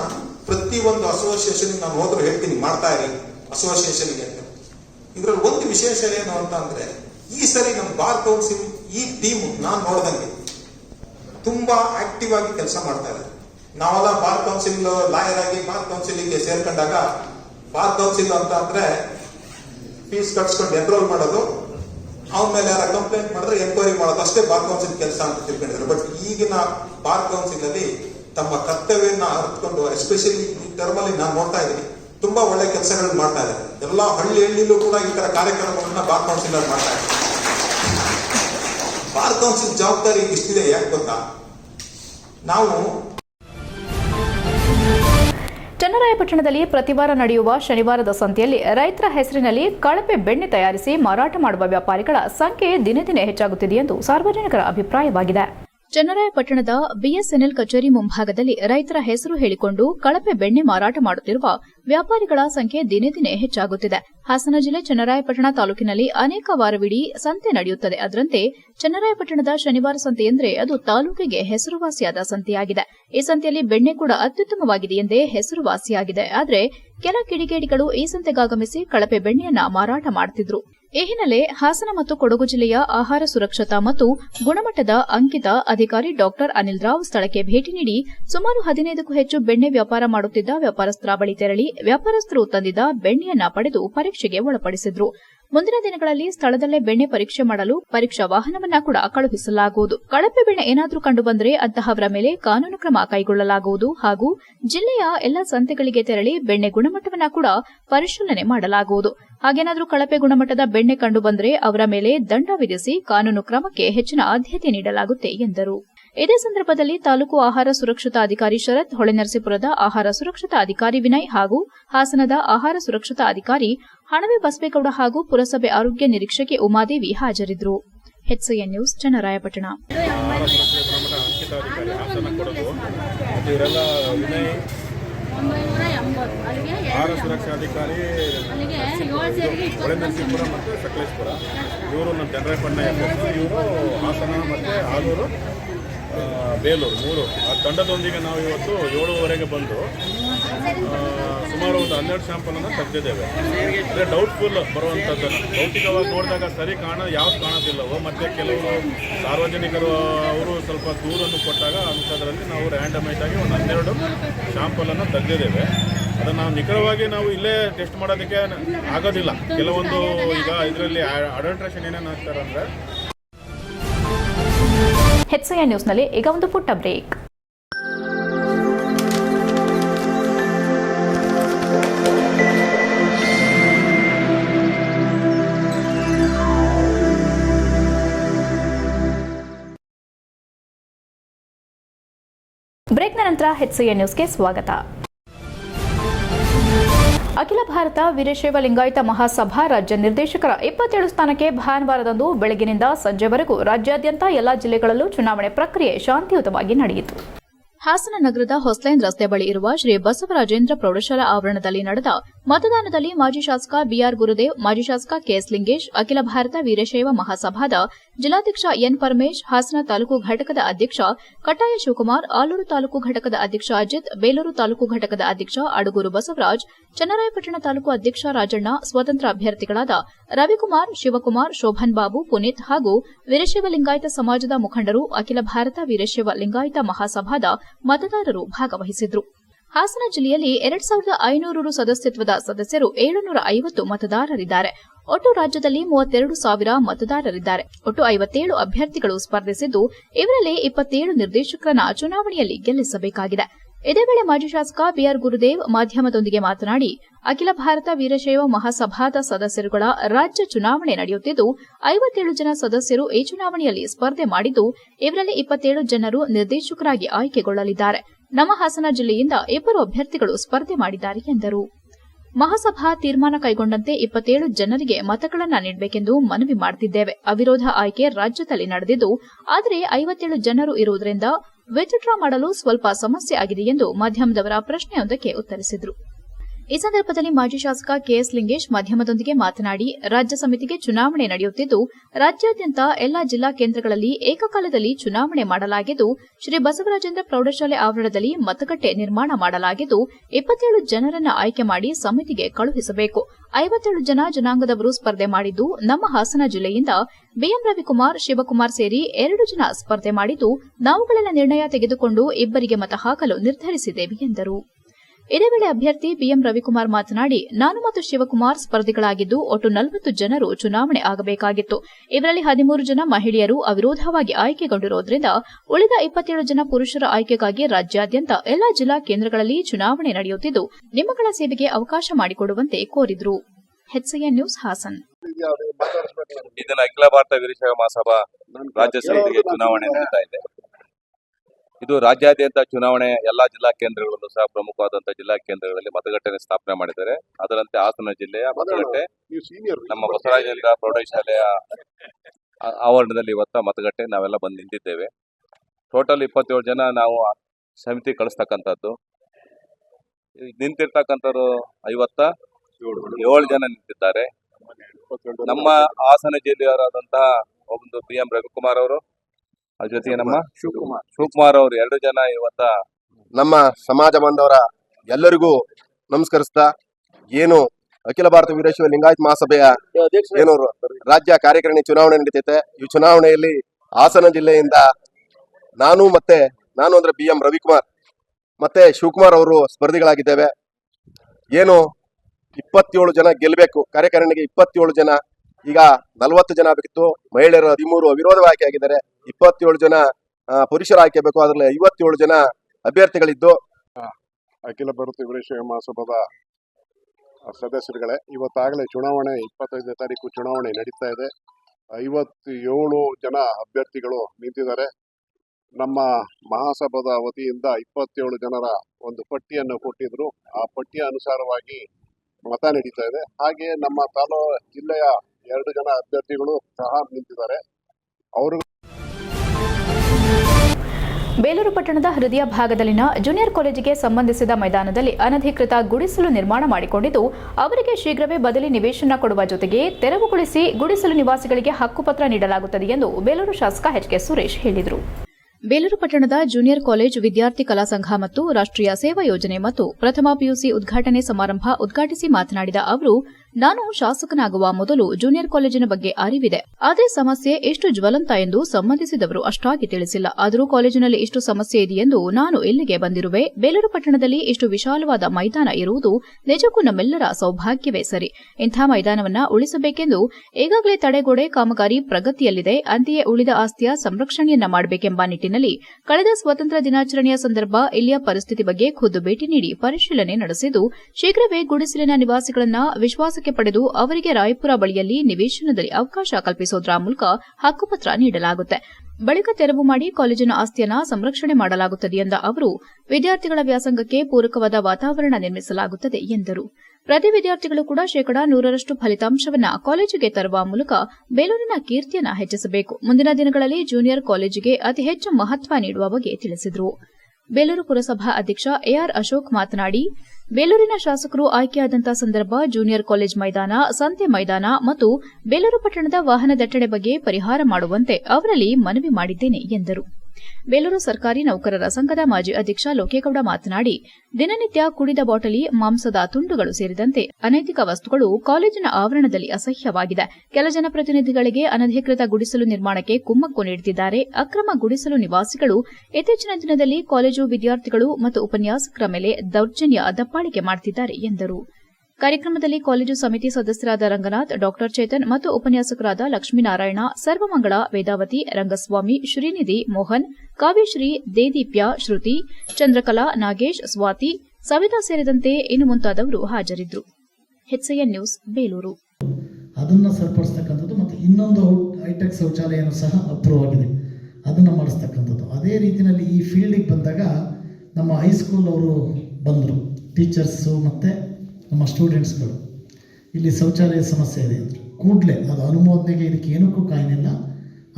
ಒಂದು ಅಸೋಸಿಯೇಷನ್ ನಾನು ಹೋದ್ರು ಹೇಳ್ತೀನಿ, ಮಾಡ್ತಾ ಇರಿ ಅಸೋಸಿಯೇಷನ್ಗೆ ಅಂತ. ಇದ್ರಲ್ಲಿ ಒಂದು ವಿಶೇಷ ಏನು ಅಂತ ಅಂದ್ರೆ, ಈ ಸರಿ ನಮ್ಮ ಬಾರ್ ಕೌನ್ಸಿಲ್ ಈ ಟೀಮ್ ನಾನು ನೋಡ್ದಂಗೆ ತುಂಬಾ ಆಕ್ಟಿವ್ ಆಗಿ ಕೆಲಸ ಮಾಡ್ತಾ ಇದ್ದಾರೆ. ನಾವೆಲ್ಲ ಬಾರ್ ಕೌನ್ಸಿಲ್ ಲಾಯರ್ ಆಗಿ ಬಾರ್ ಕೌನ್ಸಿಲ್ಗೆ ಸೇರ್ಕೊಂಡಾಗ ಬಾರ್ ಕೌನ್ಸಿಲ್ ಅಂತ ಅಂದ್ರೆ ಫೀಸ್ ಕಟ್ಸ್ಕೊಂಡು ಎನ್ರೋಲ್ ಮಾಡೋದು. ಅವ್ರ ಮೇಲೆ ಯಾರ ಕಂಪ್ಲೇಂಟ್ ಮಾಡಿದ್ರೆ ಎನ್ಕ್ವೈರಿ ಮಾಡೋದು. ಅಷ್ಟೇ ಬಾರ್ ಕೌನ್ಸಿಲ್ ಕೆಲಸ ಅಂತ ತಿಳ್ಕೊಂಡಿದ್ದಾರೆ. ಬಟ್ ಈಗಿನ ಬಾರ್ ಕೌನ್ಸಿಲ್ ಅಲ್ಲಿ ತಮ್ಮ ಕರ್ತವ್ಯನ ಅರ್ಥಕೊಂಡು ಎಸ್ಪೆಷಲಿ ಈ ಟರ್ಮಲ್ಲಿ ನಾನು ನೋಡ್ತಾ ಇದ್ದೀನಿ, ತುಂಬಾ ಒಳ್ಳೆ ಕೆಲಸಗಳನ್ನ ಮಾಡ್ತಾ ಇದೆ ಎಲ್ಲಾ ಹಳ್ಳಿ ಹಳ್ಳಿಲೂ ಕೂಡ ಈ ತರ ಕಾರ್ಯಕ್ರಮಗಳನ್ನ ಬಾರ್ ಕೌನ್ಸಿಲ್ ಮಾಡ್ತಾ ಇದ್ದಾರೆ. ಬಾರ್ ಕೌನ್ಸಿಲ್ ಜವಾಬ್ದಾರಿ ಇಷ್ಟಿದೆ ಯಾಕೆ ಗೊತ್ತಾ? ನಾವು ಚನ್ನರಾಯಪಟ್ಟಣದಲ್ಲಿ ಪ್ರತಿವಾರ ನಡೆಯುವ ಶನಿವಾರದ ಸಂತೆಯಲ್ಲಿ ರೈತರ ಹೆಸರಿನಲ್ಲಿ ಕಳಪೆ ಬೆಣ್ಣೆ ತಯಾರಿಸಿ ಮಾರಾಟ ಮಾಡುವ ವ್ಯಾಪಾರಿಗಳ ಸಂಖ್ಯೆ ದಿನೇ ದಿನೇ ಹೆಚ್ಚಾಗುತ್ತಿದೆ ಎಂದು ಸಾರ್ವಜನಿಕರ ಅಭಿಪ್ರಾಯವಾಗಿದೆ. ಚನ್ನರಾಯಪಟ್ಟಣದ ಬಿಎಸ್ಎನ್ಎಲ್ ಕಚೇರಿ ಮುಂಭಾಗದಲ್ಲಿ ರೈತರ ಹೆಸರು ಹೇಳಿಕೊಂಡು ಕಳಪೆ ಬೆಣ್ಣೆ ಮಾರಾಟ ಮಾಡುತ್ತಿರುವ ವ್ಯಾಪಾರಿಗಳ ಸಂಖ್ಯೆ ದಿನೇ ದಿನೇ ಹೆಚ್ಚಾಗುತ್ತಿದೆ. ಹಾಸನ ಜಿಲ್ಲೆ ಚನ್ನರಾಯಪಟ್ಟಣ ತಾಲೂಕಿನಲ್ಲಿ ಅನೇಕ ವಾರವಿಡೀ ಸಂತೆ ನಡೆಯುತ್ತದೆ. ಅದರಂತೆ ಚನ್ನರಾಯಪಟ್ಟಣದ ಶನಿವಾರ ಸಂತೆ ಎಂದರೆ ಅದು ತಾಲೂಕಿಗೆ ಹೆಸರುವಾಸಿಯಾದ ಸಂತೆಯಾಗಿದೆ. ಈ ಸಂತೆಯಲ್ಲಿ ಬೆಣ್ಣೆ ಕೂಡ ಅತ್ಯುತ್ತಮವಾಗಿದೆ ಎಂದೇ ಹೆಸರುವಾಸಿಯಾಗಿದೆ. ಆದರೆ ಕೆಲ ಕಿಡಿಗೇಡಿಗಳು ಈ ಸಂತೆಗಾಗಮಿಸಿ ಕಳಪೆ ಬೆಣ್ಣೆಯನ್ನ ಮಾರಾಟ ಮಾಡುತ್ತಿದ್ರು ಈ ಹಿನ್ನೆಲೆ ಹಾಸನ ಮತ್ತು ಕೊಡಗು ಜಿಲ್ಲೆಯ ಆಹಾರ ಸುರಕ್ಷತಾ ಮತ್ತು ಗುಣಮಟ್ಟದ ಅಂಕಿತ ಅಧಿಕಾರಿ ಡಾಕ್ಟರ್ ಅನಿಲ್ ರಾವ್ ಸ್ಥಳಕ್ಕೆ ಭೇಟಿ ನೀಡಿ ಸುಮಾರು ಹದಿನೈದಕ್ಕೂ ಹೆಚ್ಚು ಬೆಣ್ಣೆ ವ್ಯಾಪಾರ ಮಾಡುತ್ತಿದ್ದ ವ್ಯಾಪಾರಸ್ಥರ ಬಳಿ ತೆರಳಿ ವ್ಯಾಪಾರಸ್ಥರು ತಂದಿದ್ದ ಬೆಣ್ಣೆಯನ್ನ ಪಡೆದು ಪರೀಕ್ಷೆಗೆ ಒಳಪಡಿಸಿದ್ರು. ಮುಂದಿನ ದಿನಗಳಲ್ಲಿ ಸ್ಥಳದಲ್ಲೇ ಬೆಣ್ಣೆ ಪರೀಕ್ಷೆ ಮಾಡಲು ಪರೀಕ್ಷಾ ವಾಹನವನ್ನ ಕೂಡ ಕಳುಹಿಸಲಾಗುವುದು. ಕಳಪೆ ಬೆಣ್ಣೆ ಏನಾದರೂ ಕಂಡುಬಂದರೆ ಅಂತಹವರ ಮೇಲೆ ಕಾನೂನು ಕ್ರಮ ಕೈಗೊಳ್ಳಲಾಗುವುದು ಹಾಗೂ ಜಿಲ್ಲೆಯ ಎಲ್ಲಾ ಸಂತೆಗಳಿಗೆ ತೆರಳಿ ಬೆಣ್ಣೆ ಗುಣಮಟ್ಟವನ್ನ ಕೂಡ ಪರಿಶೀಲನೆ ಮಾಡಲಾಗುವುದು. ಹಾಗೇನಾದರೂ ಕಳಪೆ ಗುಣಮಟ್ಟದ ಬೆಣ್ಣೆ ಕಂಡುಬಂದರೆ ಅವರ ಮೇಲೆ ದಂಡ ವಿಧಿಸಿ ಕಾನೂನು ಕ್ರಮಕ್ಕೆ ಹೆಚ್ಚಿನ ಆದ್ಯತೆ ನೀಡಲಾಗುತ್ತೆ ಎಂದರು. ಇದೇ ಸಂದರ್ಭದಲ್ಲಿ ತಾಲೂಕು ಆಹಾರ ಸುರಕ್ಷತಾ ಅಧಿಕಾರಿ ಶರತ್ ಹೊಳೆನರಸೀಪುರದ ಆಹಾರ ಸುರಕ್ಷತಾ ಅಧಿಕಾರಿ ವಿನಯ್ ಹಾಗೂ ಹಾಸನದ ಆಹಾರ ಸುರಕ್ಷತಾ ಅಧಿಕಾರಿ ಹಣವೆ ಬಸವೇಗೌಡ ಹಾಗೂ ಪುರಸಭೆ ಆರೋಗ್ಯ ನಿರೀಕ್ಷಕಿ ಉಮಾದೇವಿ ಹಾಜರಿದ್ದರು. HCN news, Channarayapatna. ಆಹಾರ ಸುರಕ್ಷಾಧಿಕಾರಿ ಹೊಳೆ ಮತ್ತು ಸಕಲೇಶ್ಪುರ. ಇವರು ನಮ್ಮ ಚಂದ್ರಾಯಪಟ್ಟಣ ಎಫ್ ಇವರು ಹಾಸನ ಮತ್ತು ಆಲೂರು ಬೇಲೂರು, ಮೂರು. ಆ ತಂಡದೊಂದಿಗೆ ನಾವು ಇವತ್ತು ಏಳುವರೆಗೆ ಬಂದು ಸುಮಾರು ಒಂದು ಹನ್ನೆರಡು ಶಾಂಪಲನ್ನು ತೆಗೆದಿದ್ದೇವೆ. ಅಂದರೆ ಡೌಟ್ಫುಲ್ ಬರುವಂಥದ್ದನ್ನು ಭೌತಿಕವಾಗಿ ನೋಡಿದಾಗ ಸರಿ ಕಾಣ ಯಾವ್ದು ಕಾಣೋದಿಲ್ಲವೋ, ಮತ್ತು ಕೆಲವು ಸಾರ್ವಜನಿಕರು, ಅವರು ಸ್ವಲ್ಪ ದೂರನ್ನು ಕೊಟ್ಟಾಗ ಅಂಥದ್ರಲ್ಲಿ ನಾವು ರ್ಯಾಂಡಮೈಸ್ ಆಗಿ ಒಂದು ಹನ್ನೆರಡು ಶಾಂಪಲನ್ನು ತೆಗೆದಿದ್ದೇವೆ. ಅದನ್ನು ನಾವು ನಿಖರವಾಗಿ ನಾವು ಇಲ್ಲೇ ಟೆಸ್ಟ್ ಮಾಡೋದಕ್ಕೆ ಆಗೋದಿಲ್ಲ. ಕೆಲವೊಂದು ಈಗ ಇದರಲ್ಲಿ ಅಡಲ್ಟ್ರೇಷನ್ ಏನೇನು ಹಾಕ್ತಾರೆ ಅಂದರೆ ಎಚ್ಸಿಎನ್ ನ್ಯೂಸ್ನಲ್ಲಿ ಈಗ ಒಂದು ಪುಟ್ಟ ಬ್ರೇಕ್. ಬ್ರೇಕ್ನ ನಂತರ ಎಚ್ಸಿಎನ್ ನ್ಯೂಸ್ಗೆ ಸ್ವಾಗತ. ಅಖಿಲ ಭಾರತ ವೀರಶೈವ ಲಿಂಗಾಯತ ಮಹಾಸಭಾ ರಾಜ್ಯ ನಿರ್ದೇಶಕರ ಇಪ್ಪತ್ತೇಳು ಸ್ಥಾನಕ್ಕೆ ಭಾನುವಾರದಂದು ಬೆಳಗಿನಿಂದ ಸಂಜೆವರೆಗೂ ರಾಜ್ಯಾದ್ಯಂತ ಎಲ್ಲಾ ಜಿಲ್ಲೆಗಳಲ್ಲೂ ಚುನಾವಣೆ ಪ್ರಕ್ರಿಯೆ ಶಾಂತಿಯುತವಾಗಿ ನಡೆಯಿತು. ಹಾಸನ ನಗರದ ಹೊಸ್ಲೈನ್ ರಸ್ತೆ ಬಳಿ ಇರುವ ಶ್ರೀ ಬಸವರಾಜೇಂದ್ರ ಪ್ರೌಢಶಾಲಾ ಆವರಣದಲ್ಲಿ ನಡೆದ ಮತದಾನದಲ್ಲಿ ಮಾಜಿ ಶಾಸಕ ಬಿಆರ್ ಗುರುದೇವ್, ಮಾಜಿ ಶಾಸಕ ಕೆಎಸ್ ಲಿಂಗೇಶ್, ಅಖಿಲ ಭಾರತ ವೀರಶೈವ ಮಹಾಸಭಾದ ಜಿಲ್ಲಾಧ್ಯಕ್ಷ ಎನ್ ಪರಮೇಶ್, ಹಾಸನ ತಾಲೂಕು ಘಟಕದ ಅಧ್ಯಕ್ಷ ಕಟ್ಟಾಯ ಶಿವಕುಮಾರ್, ಆಲೂರು ತಾಲೂಕು ಘಟಕದ ಅಧ್ಯಕ್ಷ ಅಜಿತ್, ಬೇಲೂರು ತಾಲೂಕು ಘಟಕದ ಅಧ್ಯಕ್ಷ ಅಡಗೂರು ಬಸವರಾಜ್, ಚನ್ನರಾಯಪಟ್ಟಣ ತಾಲೂಕು ಅಧ್ಯಕ್ಷ ರಾಜಣ್ಣ, ಸ್ವತಂತ್ರ ಅಭ್ಯರ್ಥಿಗಳಾದ ರವಿಕುಮಾರ್, ಶಿವಕುಮಾರ್, ಶೋಭನ್ ಬಾಬು, ಪುನೀತ್ ಹಾಗೂ ವೀರಶೈವ ಲಿಂಗಾಯತ ಸಮಾಜದ ಮುಖಂಡರು, ಅಖಿಲ ಭಾರತ ವೀರಶೈವ ಲಿಂಗಾಯತ ಮಹಾಸಭಾದ ಮತದಾರರು ಭಾಗವಹಿಸಿದ್ರು. ಹಾಸನ ಜಿಲ್ಲೆಯಲ್ಲಿ ಎರಡ್ ಸಾವಿರದ ಐನೂರು ಸದಸ್ಯತ್ವದ ಸದಸ್ಯರು ಏಳುನೂರ ಐವತ್ತು ಮತದಾರರಿದ್ದಾರೆ. ಒಟ್ಟು ರಾಜ್ಯದಲ್ಲಿ ಮೂವತ್ತೆರಡು ಸಾವಿರ ಮತದಾರರಿದ್ದಾರೆ. ಒಟ್ಟು ಐವತ್ತೇಳು ಅಭ್ಯರ್ಥಿಗಳು ಸ್ಪರ್ಧಿಸಿದ್ದು, ಇವರಲ್ಲಿ ಇಪ್ಪತ್ತೇಳು ನಿರ್ದೇಶಕರನ್ನ ಚುನಾವಣೆಯಲ್ಲಿ ಗೆಲ್ಲಿಸಬೇಕಾಗಿದೆ. ಇದೇ ವೇಳೆ ಮಾಜಿ ಶಾಸಕ ಬಿಆರ್ ಗುರುದೇವ್ ಮಾಧ್ಯಮದೊಂದಿಗೆ ಮಾತನಾಡಿ, ಅಖಿಲ ಭಾರತ ವೀರಶೈವ ಮಹಾಸಭಾದ ಸದಸ್ಯರುಗಳ ರಾಜ್ಯ ಚುನಾವಣೆ ನಡೆಯುತ್ತಿದ್ದು, ಐವತ್ತೇಳು ಜನ ಸದಸ್ಯರು ಈ ಚುನಾವಣೆಯಲ್ಲಿ ಸ್ಪರ್ಧೆ ಮಾಡಿದ್ದು, ಇವರಲ್ಲಿ ಇಪ್ಪತ್ತೇಳು ಜನರು ನಿರ್ದೇಶಕರಾಗಿ ಆಯ್ಕೆಗೊಳ್ಳಲಿದ್ದಾರೆ. ನಮ್ಮ ಹಾಸನ ಜಿಲ್ಲೆಯಿಂದ ಇಬ್ಬರು ಅಭ್ಯರ್ಥಿಗಳು ಸ್ಪರ್ಧೆ ಮಾಡಿದ್ದಾರೆ ಎಂದರು. ಮಹಾಸಭಾ ತೀರ್ಮಾನ ಕೈಗೊಂಡಂತೆ ಇಪ್ಪತ್ತೇಳು ಜನರಿಗೆ ಮತಗಳನ್ನು ನೀಡಬೇಕೆಂದು ಮನವಿ ಮಾಡುತ್ತಿದ್ದೇವೆ ಅವಿರೋಧ ಆಯ್ಕೆ ರಾಜ್ಯದಲ್ಲಿ ನಡೆದಿದ್ದು, ಆದರೆ ಐವತ್ತೇಳು ಜನರು ಇರುವುದರಿಂದ ವಿತ್ಡ್ರಾ ಮಾಡಲು ಸ್ವಲ್ಪ ಸಮಸ್ಯೆ ಆಗಿದೆ ಎಂದು ಮಾಧ್ಯಮದವರ ಪ್ರಶ್ನೆಯೊಂದಕ್ಕೆ ಉತ್ತರಿಸಿದರು. ಈ ಸಂದರ್ಭದಲ್ಲಿ ಮಾಜಿ ಶಾಸಕ ಕೆಎಸ್ ಲಿಂಗೇಶ್ ಮಾಧ್ಯಮದೊಂದಿಗೆ ಮಾತನಾಡಿ, ರಾಜ್ಯ ಸಮಿತಿಗೆ ಚುನಾವಣೆ ನಡೆಯುತ್ತಿದ್ದು, ರಾಜ್ಯಾದ್ಯಂತ ಎಲ್ಲಾ ಜಿಲ್ಲಾ ಕೇಂದ್ರಗಳಲ್ಲಿ ಏಕಕಾಲದಲ್ಲಿ ಚುನಾವಣೆ ಮಾಡಲಾಗಿದ್ದು, ಶ್ರೀ ಬಸವರಾಜೇಂದ್ರ ಪ್ರೌಢಶಾಲೆ ಆವರಣದಲ್ಲಿ ಮತಗಟ್ಟೆ ನಿರ್ಮಾಣ ಮಾಡಲಾಗಿದ್ದು, ಇಪ್ಪತ್ತೇಳು ಜನರನ್ನು ಆಯ್ಕೆ ಮಾಡಿ ಸಮಿತಿಗೆ ಕಳುಹಿಸಬೇಕು. ಐವತ್ತೇಳು ಜನ ಜನಾಂಗದವರು ಸ್ಪರ್ಧೆ ಮಾಡಿದ್ದು, ನಮ್ಮ ಹಾಸನ ಜಿಲ್ಲೆಯಿಂದ ಬಿಎಂ ರವಿಕುಮಾರ್, ಶಿವಕುಮಾರ್ ಸೇರಿ ಎರಡು ಜನ ಸ್ಪರ್ಧೆ ಮಾಡಿದ್ದು ನಾವುಗಳೆಲ್ಲ ನಿರ್ಣಯ ತೆಗೆದುಕೊಂಡು ಇಬ್ಬರಿಗೆ ಮತ ಹಾಕಲು ನಿರ್ಧರಿಸಿದ್ದೇವೆ ಎಂದರು. ಇದೇ ವೇಳೆ ಅಭ್ಯರ್ಥಿ ಬಿಎಂ ರವಿಕುಮಾರ್ ಮಾತನಾಡಿ ನಾನು ಮತ್ತು ಶಿವಕುಮಾರ್ ಸ್ಪರ್ಧಿಗಳಾಗಿದ್ದು ಒಟ್ಟು ನಲವತ್ತು ಜನರು ಚುನಾವಣೆ ಆಗಬೇಕಾಗಿತ್ತು. ಇವರಲ್ಲಿ ಹದಿಮೂರು ಜನ ಮಹಿಳೆಯರು ಅವಿರೋಧವಾಗಿ ಆಯ್ಕೆಗೊಂಡಿರುವುದರಿಂದ ಉಳಿದ ಇಪ್ಪತ್ತೇಳು ಜನ ಪುರುಷರ ಆಯ್ಕೆಗಾಗಿ ರಾಜ್ಯಾದ್ಯಂತ ಎಲ್ಲಾ ಜಿಲ್ಲಾ ಕೇಂದ್ರಗಳಲ್ಲಿ ಚುನಾವಣೆ ನಡೆಯುತ್ತಿದ್ದು ನಿಮ್ಮಗಳ ಸೇವೆಗೆ ಅವಕಾಶ ಮಾಡಿಕೊಡುವಂತೆ ಕೋರಿದರು. HCN news Hassan. ಅಖಿಲ ಭಾರತ ವೀರಶೈವ ಮಹಾಸಭಾ ರಾಜ್ಯ ಸಮಿತಿಗೆ ಚುನಾವಣೆ ನಡೀತಾ ಇದೆ. ಇದು ರಾಜ್ಯಾದ್ಯಂತ ಚುನಾವಣೆ ಎಲ್ಲಾ ಜಿಲ್ಲಾ ಕೇಂದ್ರಗಳಲ್ಲೂ ಸಹ ಪ್ರಮುಖವಾದಂತಹ ಜಿಲ್ಲಾ ಕೇಂದ್ರಗಳಲ್ಲಿ ಮತಗಟ್ಟೆ ಸ್ಥಾಪನೆ ಮಾಡಿದ್ದಾರೆ. ಅದರಂತೆ ಹಾಸನ ಜಿಲ್ಲೆಯ ಮತಗಟ್ಟೆ ನಮ್ಮ ಬಸವರಾಜೇಂದ್ರ ಪ್ರೌಢಶಾಲೆಯ ಆವರಣದಲ್ಲಿ ಇವತ್ತ ಮತಗಟ್ಟೆ ನಾವೆಲ್ಲ ಬಂದು ನಿಂತಿದ್ದೇವೆ. ಟೋಟಲ್ ಇಪ್ಪತ್ತೇಳು ಜನ ನಾವು ಸಮಿತಿ ಕಳಿಸ್ತಕ್ಕಂಥದ್ದು. ನಿಂತಿರ್ತಕ್ಕಂಥವ್ರು ಐವತ್ತ ಏಳು ಜನ ನಿಂತಿದ್ದಾರೆ. ನಮ್ಮ ಹಾಸನ ಜಿಲ್ಲೆಯವರಾದಂತಹ ಒಂದು ಪಿ ಎಂ ರವಿಕುಮಾರ್ ಅವರು ಅದ್ರ ಜೊತೆಗೆ ನಮ್ಮ ಶಿವಕುಮಾರ್. ಶಿವಕುಮಾರ್ ಅವರು ಎರಡು ಜನ ಇವತ್ತ ನಮ್ಮ ಸಮಾಜ ಬಂದವರ ಎಲ್ಲರಿಗೂ ನಮಸ್ಕರಿಸ್ತಾ ಏನು ಅಖಿಲ ಭಾರತ ವೀರೇಶ್ವರ ಲಿಂಗಾಯತ್ ಮಹಾಸಭೆಯ ಏನು ರಾಜ್ಯ ಕಾರ್ಯಕಾರಿಣಿ ಚುನಾವಣೆ ನಡೀತೈತೆ ಈ ಚುನಾವಣೆಯಲ್ಲಿ ಹಾಸನ ಜಿಲ್ಲೆಯಿಂದ ನಾನು ಮತ್ತೆ ನಾನು ಅಂದ್ರೆ ಬಿ ಎಂ ರವಿಕುಮಾರ್ ಮತ್ತೆ ಶಿವಕುಮಾರ್ ಅವರು ಸ್ಪರ್ಧಿಗಳಾಗಿದ್ದೇವೆ. ಏನು ಇಪ್ಪತ್ತೇಳು ಜನ ಗೆಲ್ಲಬೇಕು ಕಾರ್ಯಕಾರಿಣಿಗೆ ಇಪ್ಪತ್ತೇಳು ಜನ ಈಗ ನಲವತ್ತು ಜನ ಬೇಕಿತ್ತು ಮಹಿಳೆಯರು ಹದಿಮೂರು ಅವಿರೋಧವಾಗಿ ಆಯ್ಕೆ ಆಗಿದ್ದಾರೆ. ಇಪ್ಪತ್ತೇಳು ಜನ ಪುರುಷರು ಆಯ್ಕೆ ಬೇಕು. ಅದರಲ್ಲಿ ಐವತ್ತೇಳು ಜನ ಅಭ್ಯರ್ಥಿಗಳಿದ್ದು. ಅಖಿಲ ಭಾರತ ವೀರಶೈವ ಮಹಾಸಭಾದ ಸದಸ್ಯರುಗಳೇ, ಇವತ್ತಾಗಲೇ ಚುನಾವಣೆ, ಇಪ್ಪತ್ತೈದನೇ ತಾರೀಕು ಚುನಾವಣೆ ನಡೀತಾ ಇದೆ. ಐವತ್ತೇಳು ಜನ ಅಭ್ಯರ್ಥಿಗಳು ನಿಂತಿದ್ದಾರೆ. ನಮ್ಮ ಮಹಾಸಭಾದ ವತಿಯಿಂದ ಇಪ್ಪತ್ತೇಳು ಜನರ ಒಂದು ಪಟ್ಟಿಯನ್ನು ಕೊಟ್ಟಿದ್ರು. ಆ ಪಟ್ಟಿಯ ಅನುಸಾರವಾಗಿ ಮತ ನಡೀತಾ ಇದೆ. ಹಾಗೆ ನಮ್ಮ ತಾಲೂ ಜಿಲ್ಲೆಯ ಎರಡು ಜನ ಅಭ್ಯರ್ಥಿಗಳು ಸಹ ನಿಂತಿದ್ದಾರೆ. ಅವರು ಬೇಲೂರು ಪಟ್ಟಣದ ಹೃದಯ ಭಾಗದಲ್ಲಿನ ಜೂನಿಯರ್ ಕಾಲೇಜಿಗೆ ಸಂಬಂಧಿಸಿದ ಮೈದಾನದಲ್ಲಿ ಅನಧಿಕೃತ ಗುಡಿಸಲು ನಿರ್ಮಾಣ ಮಾಡಿಕೊಂಡಿದ್ದು, ಅವರಿಗೆ ಶೀಘ್ರವೇ ಬದಲಿ ನಿವೇಶನ ಕೊಡುವ ಜೊತೆಗೆ ತೆರವುಗೊಳಿಸಿ ಗುಡಿಸಲು ನಿವಾಸಿಗಳಿಗೆ ಹಕ್ಕುಪತ್ರ ನೀಡಲಾಗುತ್ತದೆ ಎಂದು ಬೇಲೂರು ಶಾಸಕ ಎಚ್ ಕೆ ಸುರೇಶ್ ಹೇಳಿದರು. ಬೇಲೂರು ಪಟ್ಟಣದ ಜೂನಿಯರ್ ಕಾಲೇಜು ವಿದ್ಯಾರ್ಥಿ ಕಲಾ ಸಂಘ ಮತ್ತು ರಾಷ್ಟ್ರೀಯ ಸೇವಾ ಯೋಜನೆ ಮತ್ತು ಪ್ರಥಮ ಪಿಯುಸಿ ಉದ್ಘಾಟನೆ ಸಮಾರಂಭ ಉದ್ಘಾಟಿಸಿ ಮಾತನಾಡಿದ ಅವರು ನಾನು ಶಾಸಕನಾಗುವ ಮೊದಲು ಜೂನಿಯರ್ ಕಾಲೇಜಿನ ಬಗ್ಗೆ ಅರಿವಿದೆ. ಅದೇ ಸಮಸ್ಯೆ ಎಷ್ಟು ಜ್ವಲಂತ ಎಂದು ಸಂಬಂಧಿಸಿದವರು ಅಷ್ಟಾಗಿ ತಿಳಿಸಿಲ್ಲ. ಆದರೂ ಕಾಲೇಜಿನಲ್ಲಿ ಇಷ್ಟು ಸಮಸ್ಯೆ ಇದೆಯೆಂದು ನಾನು ಇಲ್ಲಿಗೆ ಬಂದಿರುವೆ? ಬೇಲೂರು ಪಟ್ಟಣದಲ್ಲಿ ಇಷ್ಟು ವಿಶಾಲವಾದ ಮೈದಾನ ಇರುವುದು ನಿಜಕ್ಕೂ ನಮ್ಮೆಲ್ಲರ ಸೌಭಾಗ್ಯವೇ ಸರಿ. ಇಂಥ ಮೈದಾನವನ್ನ ಉಳಿಸಬೇಕೆಂದು ಈಗಾಗಲೇ ತಡೆಗೋಡೆ ಕಾಮಗಾರಿ ಪ್ರಗತಿಯಲ್ಲಿದೆ. ಅಂತೆಯೇ ಉಳಿದ ಆಸ್ತಿಯ ಸಂರಕ್ಷಣೆಯನ್ನ ಮಾಡಬೇಕೆಂಬ ನಿಟ್ಟಿನಲ್ಲಿ ಕಳೆದ ಸ್ವಾತಂತ್ರ್ಯ ದಿನಾಚರಣೆಯ ಸಂದರ್ಭ ಇಲ್ಲಿಯ ಪರಿಸ್ಥಿತಿ ಬಗ್ಗೆ ಖುದ್ದು ಭೇಟಿ ನೀಡಿ ಪರಿಶೀಲನೆ ನಡೆಸಿದ್ದು ಶೀಘ್ರವೇ ಗುಡಿಸಲಿನ ನಿವಾಸಿಗಳನ್ನ ಪಡೆದು ಅವರಿಗೆ ರಾಯಪುರ ಬಳಿಯಲ್ಲಿ ನಿವೇಶನದಲ್ಲಿ ಅವಕಾಶ ಕಲ್ಪಿಸೋದ್ರ ಮೂಲಕ ಹಕ್ಕುಪತ್ರ ನೀಡಲಾಗುತ್ತೆ. ಬಳಿಕ ತೆರವು ಮಾಡಿ ಕಾಲೇಜಿನ ಆಸ್ತಿಯನ್ನ ಸಂರಕ್ಷಣೆ ಮಾಡಲಾಗುತ್ತದೆ ಎಂದ ಅವರು, ವಿದ್ಯಾರ್ಥಿಗಳ ವ್ಯಾಸಂಗಕ್ಕೆ ಪೂರಕವಾದ ವಾತಾವರಣ ನಿರ್ಮಿಸಲಾಗುತ್ತದೆ ಎಂದರು. ಪ್ರತಿ ವಿದ್ಯಾರ್ಥಿಗಳು ಕೂಡ ಶೇಕಡಾ ನೂರರಷ್ಟು ಫಲಿತಾಂಶವನ್ನ ಕಾಲೇಜಿಗೆ ತರುವ ಮೂಲಕ ಬೇಲೂರಿನ ಕೀರ್ತಿಯನ್ನು ಹೆಚ್ಚಿಸಬೇಕು. ಮುಂದಿನ ದಿನಗಳಲ್ಲಿ ಜೂನಿಯರ್ ಕಾಲೇಜಿಗೆ ಅತಿ ಹೆಚ್ಚು ಮಹತ್ವ ನೀಡುವ ಬಗ್ಗೆ ತಿಳಿಸಿದರು. ಬೇಲೂರು ಪುರಸಭಾ ಅಧ್ಯಕ್ಷ ಎಆರ್ ಅಶೋಕ್ ಮಾತನಾಡಿ ಬೇಲೂರಿನ ಶಾಸಕರು ಆಯ್ಕೆಯಾದಂತಹ ಸಂದರ್ಭ ಜೂನಿಯರ್ ಕಾಲೇಜ್ ಮೈದಾನ, ಸಂತೆ ಮೈದಾನ ಮತ್ತು ಬೇಲೂರು ಪಟ್ಟಣದ ವಾಹನ ದಟ್ಟಣೆ ಬಗ್ಗೆ ಪರಿಹಾರ ಮಾಡುವಂತೆ ಅವರಲ್ಲಿ ಮನವಿ ಮಾಡಿದ್ದೇನೆ ಎಂದರು. ಬೇಲೂರು ಸರ್ಕಾರಿ ನೌಕರರ ಸಂಘದ ಮಾಜಿ ಅಧ್ಯಕ್ಷ ಲೋಕೇಗೌಡ ಮಾತನಾಡಿ, ದಿನನಿತ್ಯ ಕುಡಿದ ಬಾಟಲಿ, ಮಾಂಸದ ತುಂಡುಗಳು ಸೇರಿದಂತೆ ಅನೈತಿಕ ವಸ್ತುಗಳು ಕಾಲೇಜಿನ ಆವರಣದಲ್ಲಿ ಅಸಹ್ಯವಾಗಿದೆ. ಕೆಲ ಜನಪ್ರತಿನಿಧಿಗಳಿಗೆ ಅನಧಿಕೃತ ಗುಡಿಸಲು ನಿರ್ಮಾಣಕ್ಕೆ ಕುಮ್ಮಕ್ಕು ನೀಡುತ್ತಿದ್ದಾರೆ. ಅಕ್ರಮ ಗುಡಿಸಲು ನಿವಾಸಿಗಳು ಇತ್ತೀಚಿನ ದಿನದಲ್ಲಿ ಕಾಲೇಜು ವಿದ್ಯಾರ್ಥಿಗಳು ಮತ್ತು ಉಪನ್ಯಾಸಕರ ಮೇಲೆ ದೌರ್ಜನ್ಯ ದಪ್ಪಾಳಿಕೆ ಮಾಡುತ್ತಿದ್ದಾರೆ ಎಂದರು. ಕಾರ್ಯಕ್ರಮದಲ್ಲಿ ಕಾಲೇಜು ಸಮಿತಿ ಸದಸ್ಯರಾದ ರಂಗನಾಥ್ ಡಾ ಚೇತನ್ ಮತ್ತು ಉಪನ್ಯಾಸಕರಾದ ಲಕ್ಷ್ಮೀನಾರಾಯಣ, ಸರ್ವಮಂಗಳ ವೇದಾವತಿ, ರಂಗಸ್ವಾಮಿ, ಶ್ರೀನಿಧಿ ಮೋಹನ್, ಕಾವ್ಯಶ್ರೀ, ದೇದೀಪ್ಯ, ಶ್ರುತಿ, ಚಂದ್ರಕಲಾ, ನಾಗೇಶ್, ಸ್ವಾತಿ, ಸವಿತಾ ಸೇರಿದಂತೆ ಇನ್ನು ಮುಂತಾದವರು ಹಾಜರಿದ್ದರು. ನ್ಯೂಸ್, ಬೇಲೂರು. ಅದನ್ನು ಸರಿಪಡಿಸ್ತಕ್ಕಂಥದ್ದು ಮತ್ತು ಇನ್ನೊಂದು ಹೈಟೆಕ್ ಶೌಚಾಲಯನೂ ಸಹ ಅಪ್ರೂವ್ ಆಗಿದೆ. ಅದನ್ನ ಮಾಡಿಸ್ತಕ್ಕಂಥದ್ದು. ಅದೇ ರೀತಿಯಲ್ಲಿ ಈ ಫೀಲ್ಡಿಗೆ ಬಂದಾಗ ನಮ್ಮ ಹೈಸ್ಕೂಲ್ ಅವರು ಬಂದರು. ಟೀಚರ್ಸು ಮತ್ತು ನಮ್ಮ ಸ್ಟೂಡೆಂಟ್ಸ್ಗಳು. ಇಲ್ಲಿ ಶೌಚಾಲಯ ಸಮಸ್ಯೆ ಇದೆ ಅಂದರು. ಕೂಡಲೇ ಅದು ಅನುಮೋದನೆಗೆ ಇದಕ್ಕೆ ಏನಕ್ಕೂ ಕಾಯಿನಿಲ್ಲ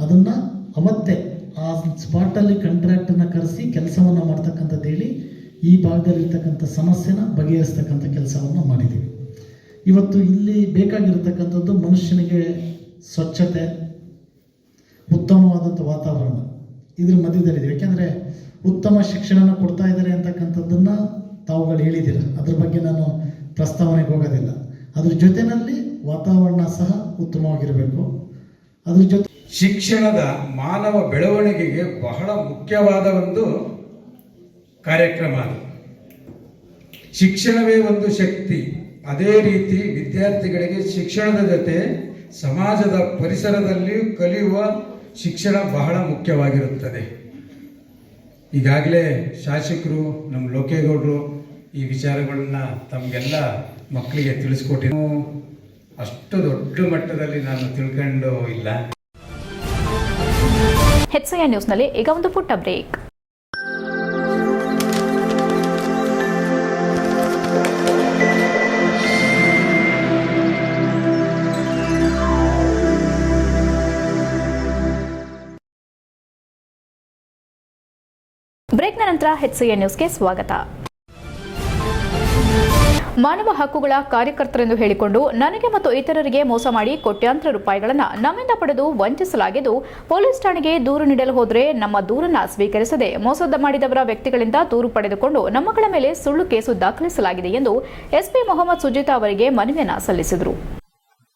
ಅದನ್ನು ಅವತ್ತೇ ಆ ಸ್ಪಾಟಲ್ಲಿ ಕಾಂಟ್ರಾಕ್ಟನ್ನು ಕರೆಸಿ ಕೆಲಸವನ್ನು ಮಾಡ್ತಕ್ಕಂಥದ್ದು ಹೇಳಿ ಈ ಭಾಗದಲ್ಲಿರ್ತಕ್ಕಂಥ ಸಮಸ್ಯೆನ ಬಗೆಹರಿಸ್ತಕ್ಕಂಥ ಕೆಲಸವನ್ನು ಮಾಡಿದ್ದೀವಿ. ಇವತ್ತು ಇಲ್ಲಿ ಬೇಕಾಗಿರತಕ್ಕಂಥದ್ದು ಮನುಷ್ಯನಿಗೆ ಸ್ವಚ್ಛತೆ, ಉತ್ತಮವಾದಂಥ ವಾತಾವರಣ ಇದ್ರ ಮಧ್ಯದಲ್ಲಿದೆ. ಯಾಕೆಂದರೆ ಉತ್ತಮ ಶಿಕ್ಷಣನ ಕೊಡ್ತಾ ಇದ್ದಾರೆ ಅಂತಕ್ಕಂಥದ್ದನ್ನು ತಾವುಗಳು ಹೇಳಿದ್ದೀರ. ಅದ್ರ ಬಗ್ಗೆ ನಾನು ಪ್ರಸ್ತಾವನೆಗೆ ಹೋಗೋದಿಲ್ಲ. ಅದ್ರ ಜೊತೆಯಲ್ಲಿ ವಾತಾವರಣ ಸಹ ಉತ್ತಮವಾಗಿರಬೇಕು. ಅದ್ರ ಜೊತೆ ಶಿಕ್ಷಣದ ಮಾನವ ಬೆಳವಣಿಗೆಗೆ ಬಹಳ ಮುಖ್ಯವಾದ ಒಂದು ಕಾರ್ಯಕ್ರಮ ಅದು. ಶಿಕ್ಷಣವೇ ಒಂದು ಶಕ್ತಿ. ಅದೇ ರೀತಿ ವಿದ್ಯಾರ್ಥಿಗಳಿಗೆ ಶಿಕ್ಷಣದ ಜೊತೆ ಸಮಾಜದ ಪರಿಸರದಲ್ಲಿಯೂ ಕಲಿಯುವ ಶಿಕ್ಷಣ ಬಹಳ ಮುಖ್ಯವಾಗಿರುತ್ತದೆ. ಈಗಾಗಲೇ ಶಾಸಕರು ನಮ್ಮ ಲೋಕೇಗೌಡರು ಈ ವಿಚಾರಗಳನ್ನ ತಮಗೆಲ್ಲ ಮಕ್ಕಳಿಗೆ ತಿಳಿಸ್ಕೊಟ್ಟಿ ಅಷ್ಟು ದೊಡ್ಡ ಮಟ್ಟದಲ್ಲಿ ನಾನು ತಿಳ್ಕೊಂಡು ಇಲ್ಲ. ಹೆಚ್ಸಯ ನ್ಯೂಸ್ನಲ್ಲಿ ಈಗ ಒಂದು ಪುಟ್ಟ ಬ್ರೇಕ್. ಬ್ರೇಕ್ನ ನಂತರ ಹೆಚ್ಸಿಎ ನ್ಯೂಸ್ಗೆ ಸ್ವಾಗತ. ಮಾನವ ಹಕ್ಕುಗಳ ಕಾರ್ಯಕರ್ತರೆಂದು ಹೇಳಿಕೊಂಡು ನನಗೆ ಮತ್ತು ಇತರರಿಗೆ ಮೋಸ ಮಾಡಿ ಕೋಟ್ಯಾಂತರ ರೂಪಾಯಿಗಳನ್ನು ನಮ್ಮಿಂದ ಪಡೆದು ವಂಚಿಸಲಾಗಿದ್ದು ಪೊಲೀಸ್ ಠಾಣೆಗೆ ದೂರು ನೀಡಲು ಹೋದರೆ ನಮ್ಮ ದೂರನ್ನು ಸ್ವೀಕರಿಸದೆ ಮೋಸದ ಮಾಡಿದವರ ವ್ಯಕ್ತಿಗಳಿಂದ ದೂರು ಪಡೆದುಕೊಂಡು ನಮ್ಮಗಳ ಮೇಲೆ ಸುಳ್ಳು ಕೇಸು ದಾಖಲಿಸಲಾಗಿದೆ ಎಂದು ಎಸ್ಪಿ ಮೊಹಮ್ಮದ್ ಸುಜಿತಾ ಅವರಿಗೆ ಮನವಿಯನ್ನ ಸಲ್ಲಿಸಿದರು.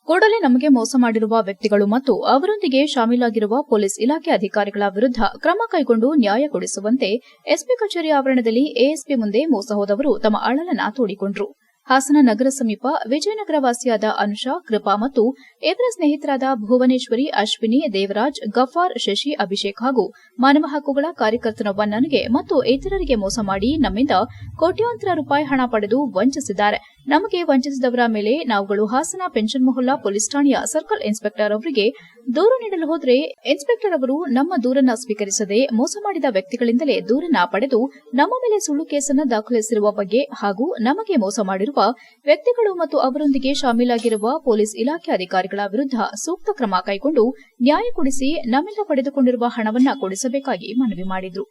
ಕೂಡಲೇ ನಮಗೆ ಮೋಸ ಮಾಡಿರುವ ವ್ಯಕ್ತಿಗಳು ಮತ್ತು ಅವರೊಂದಿಗೆ ಶಾಮೀಲಾಗಿರುವ ಪೊಲೀಸ್ ಇಲಾಖೆ ಅಧಿಕಾರಿಗಳ ವಿರುದ್ಧ ಕ್ರಮ ಕೈಗೊಂಡು ನ್ಯಾಯ ಕೊಡಿಸುವಂತೆ ಎಸ್ಪಿ ಕಚೇರಿ ಆವರಣದಲ್ಲಿ ಎಎಸ್ಪಿ ಮುಂದೆ ಮೋಸ ಹೋದವರು ತಮ್ಮ ಅಳಲನ್ನ ತೋಡಿಕೊಂಡರು. ಹಾಸನ ನಗರ ಸಮೀಪ ವಿಜಯನಗರ ವಾಸಿಯಾದ ಅನುಷಾ, ಕೃಪಾ ಮತ್ತು ಇತರ ಸ್ನೇಹಿತರಾದ ಭುವನೇಶ್ವರಿ, ಅಶ್ವಿನಿ, ದೇವರಾಜ್, ಗಫಾರ್, ಶಶಿ, ಅಭಿಷೇಕ್ ಹಾಗೂ ಮಾನವ ಹಕ್ಕುಗಳ ಕಾರ್ಯಕರ್ತನೊಬ್ಬ ನನಗೆ ಮತ್ತು ಇತರರಿಗೆ ಮೋಸ ಮಾಡಿ ನಮ್ಮಿಂದ ಕೋಟ್ಯಾಂತರ ರೂಪಾಯಿ ಹಣ ಪಡೆದು ವಂಚಿಸಿದ್ದಾರೆ. ನಮಗೆ ವಂಚಿಸಿದವರ ಮೇಲೆ ನಾವುಗಳು ಹಾಸನ ಪೆನ್ಷನ್ ಮೊಹಲ್ಲಾ ಪೊಲೀಸ್ ಠಾಣೆಯ ಸರ್ಕಲ್ ಇನ್ಸ್ಪೆಕ್ಟರ್ ಅವರಿಗೆ ದೂರು ನೀಡಲು ಹೋದರೆ ಇನ್ಸ್ಪೆಕ್ಟರ್ ಅವರು ನಮ್ಮ ದೂರನ್ನ ಸ್ವೀಕರಿಸದೆ ಮೋಸ ಮಾಡಿದ ವ್ಯಕ್ತಿಗಳಿಂದಲೇ ದೂರನ್ನ ಪಡೆದು ನಮ್ಮ ಮೇಲೆ ಸುಳ್ಳು ಕೇಸನ್ನು ದಾಖಲಿಸಿರುವ ಬಗ್ಗೆ ಹಾಗೂ ನಮಗೆ ಮೋಸ ಮಾಡಿರುವ ವ್ಯಕ್ತಿಗಳು ಮತ್ತು ಅವರೊಂದಿಗೆ ಶಾಮೀಲಾಗಿರುವ ಪೊಲೀಸ್ ಇಲಾಖೆ ಅಧಿಕಾರಿಗಳ ವಿರುದ್ಧ ಸೂಕ್ತ ಕ್ರಮ ಕೈಗೊಂಡು ನ್ಯಾಯ ಕೊಡಿಸಿ ನಮ್ಮಿಂದ ಪಡೆದುಕೊಂಡಿರುವ ಹಣವನ್ನು ಕೊಡಿಸಬೇಕಾಗಿ ಮನವಿ ಮಾಡಿದ್ರು.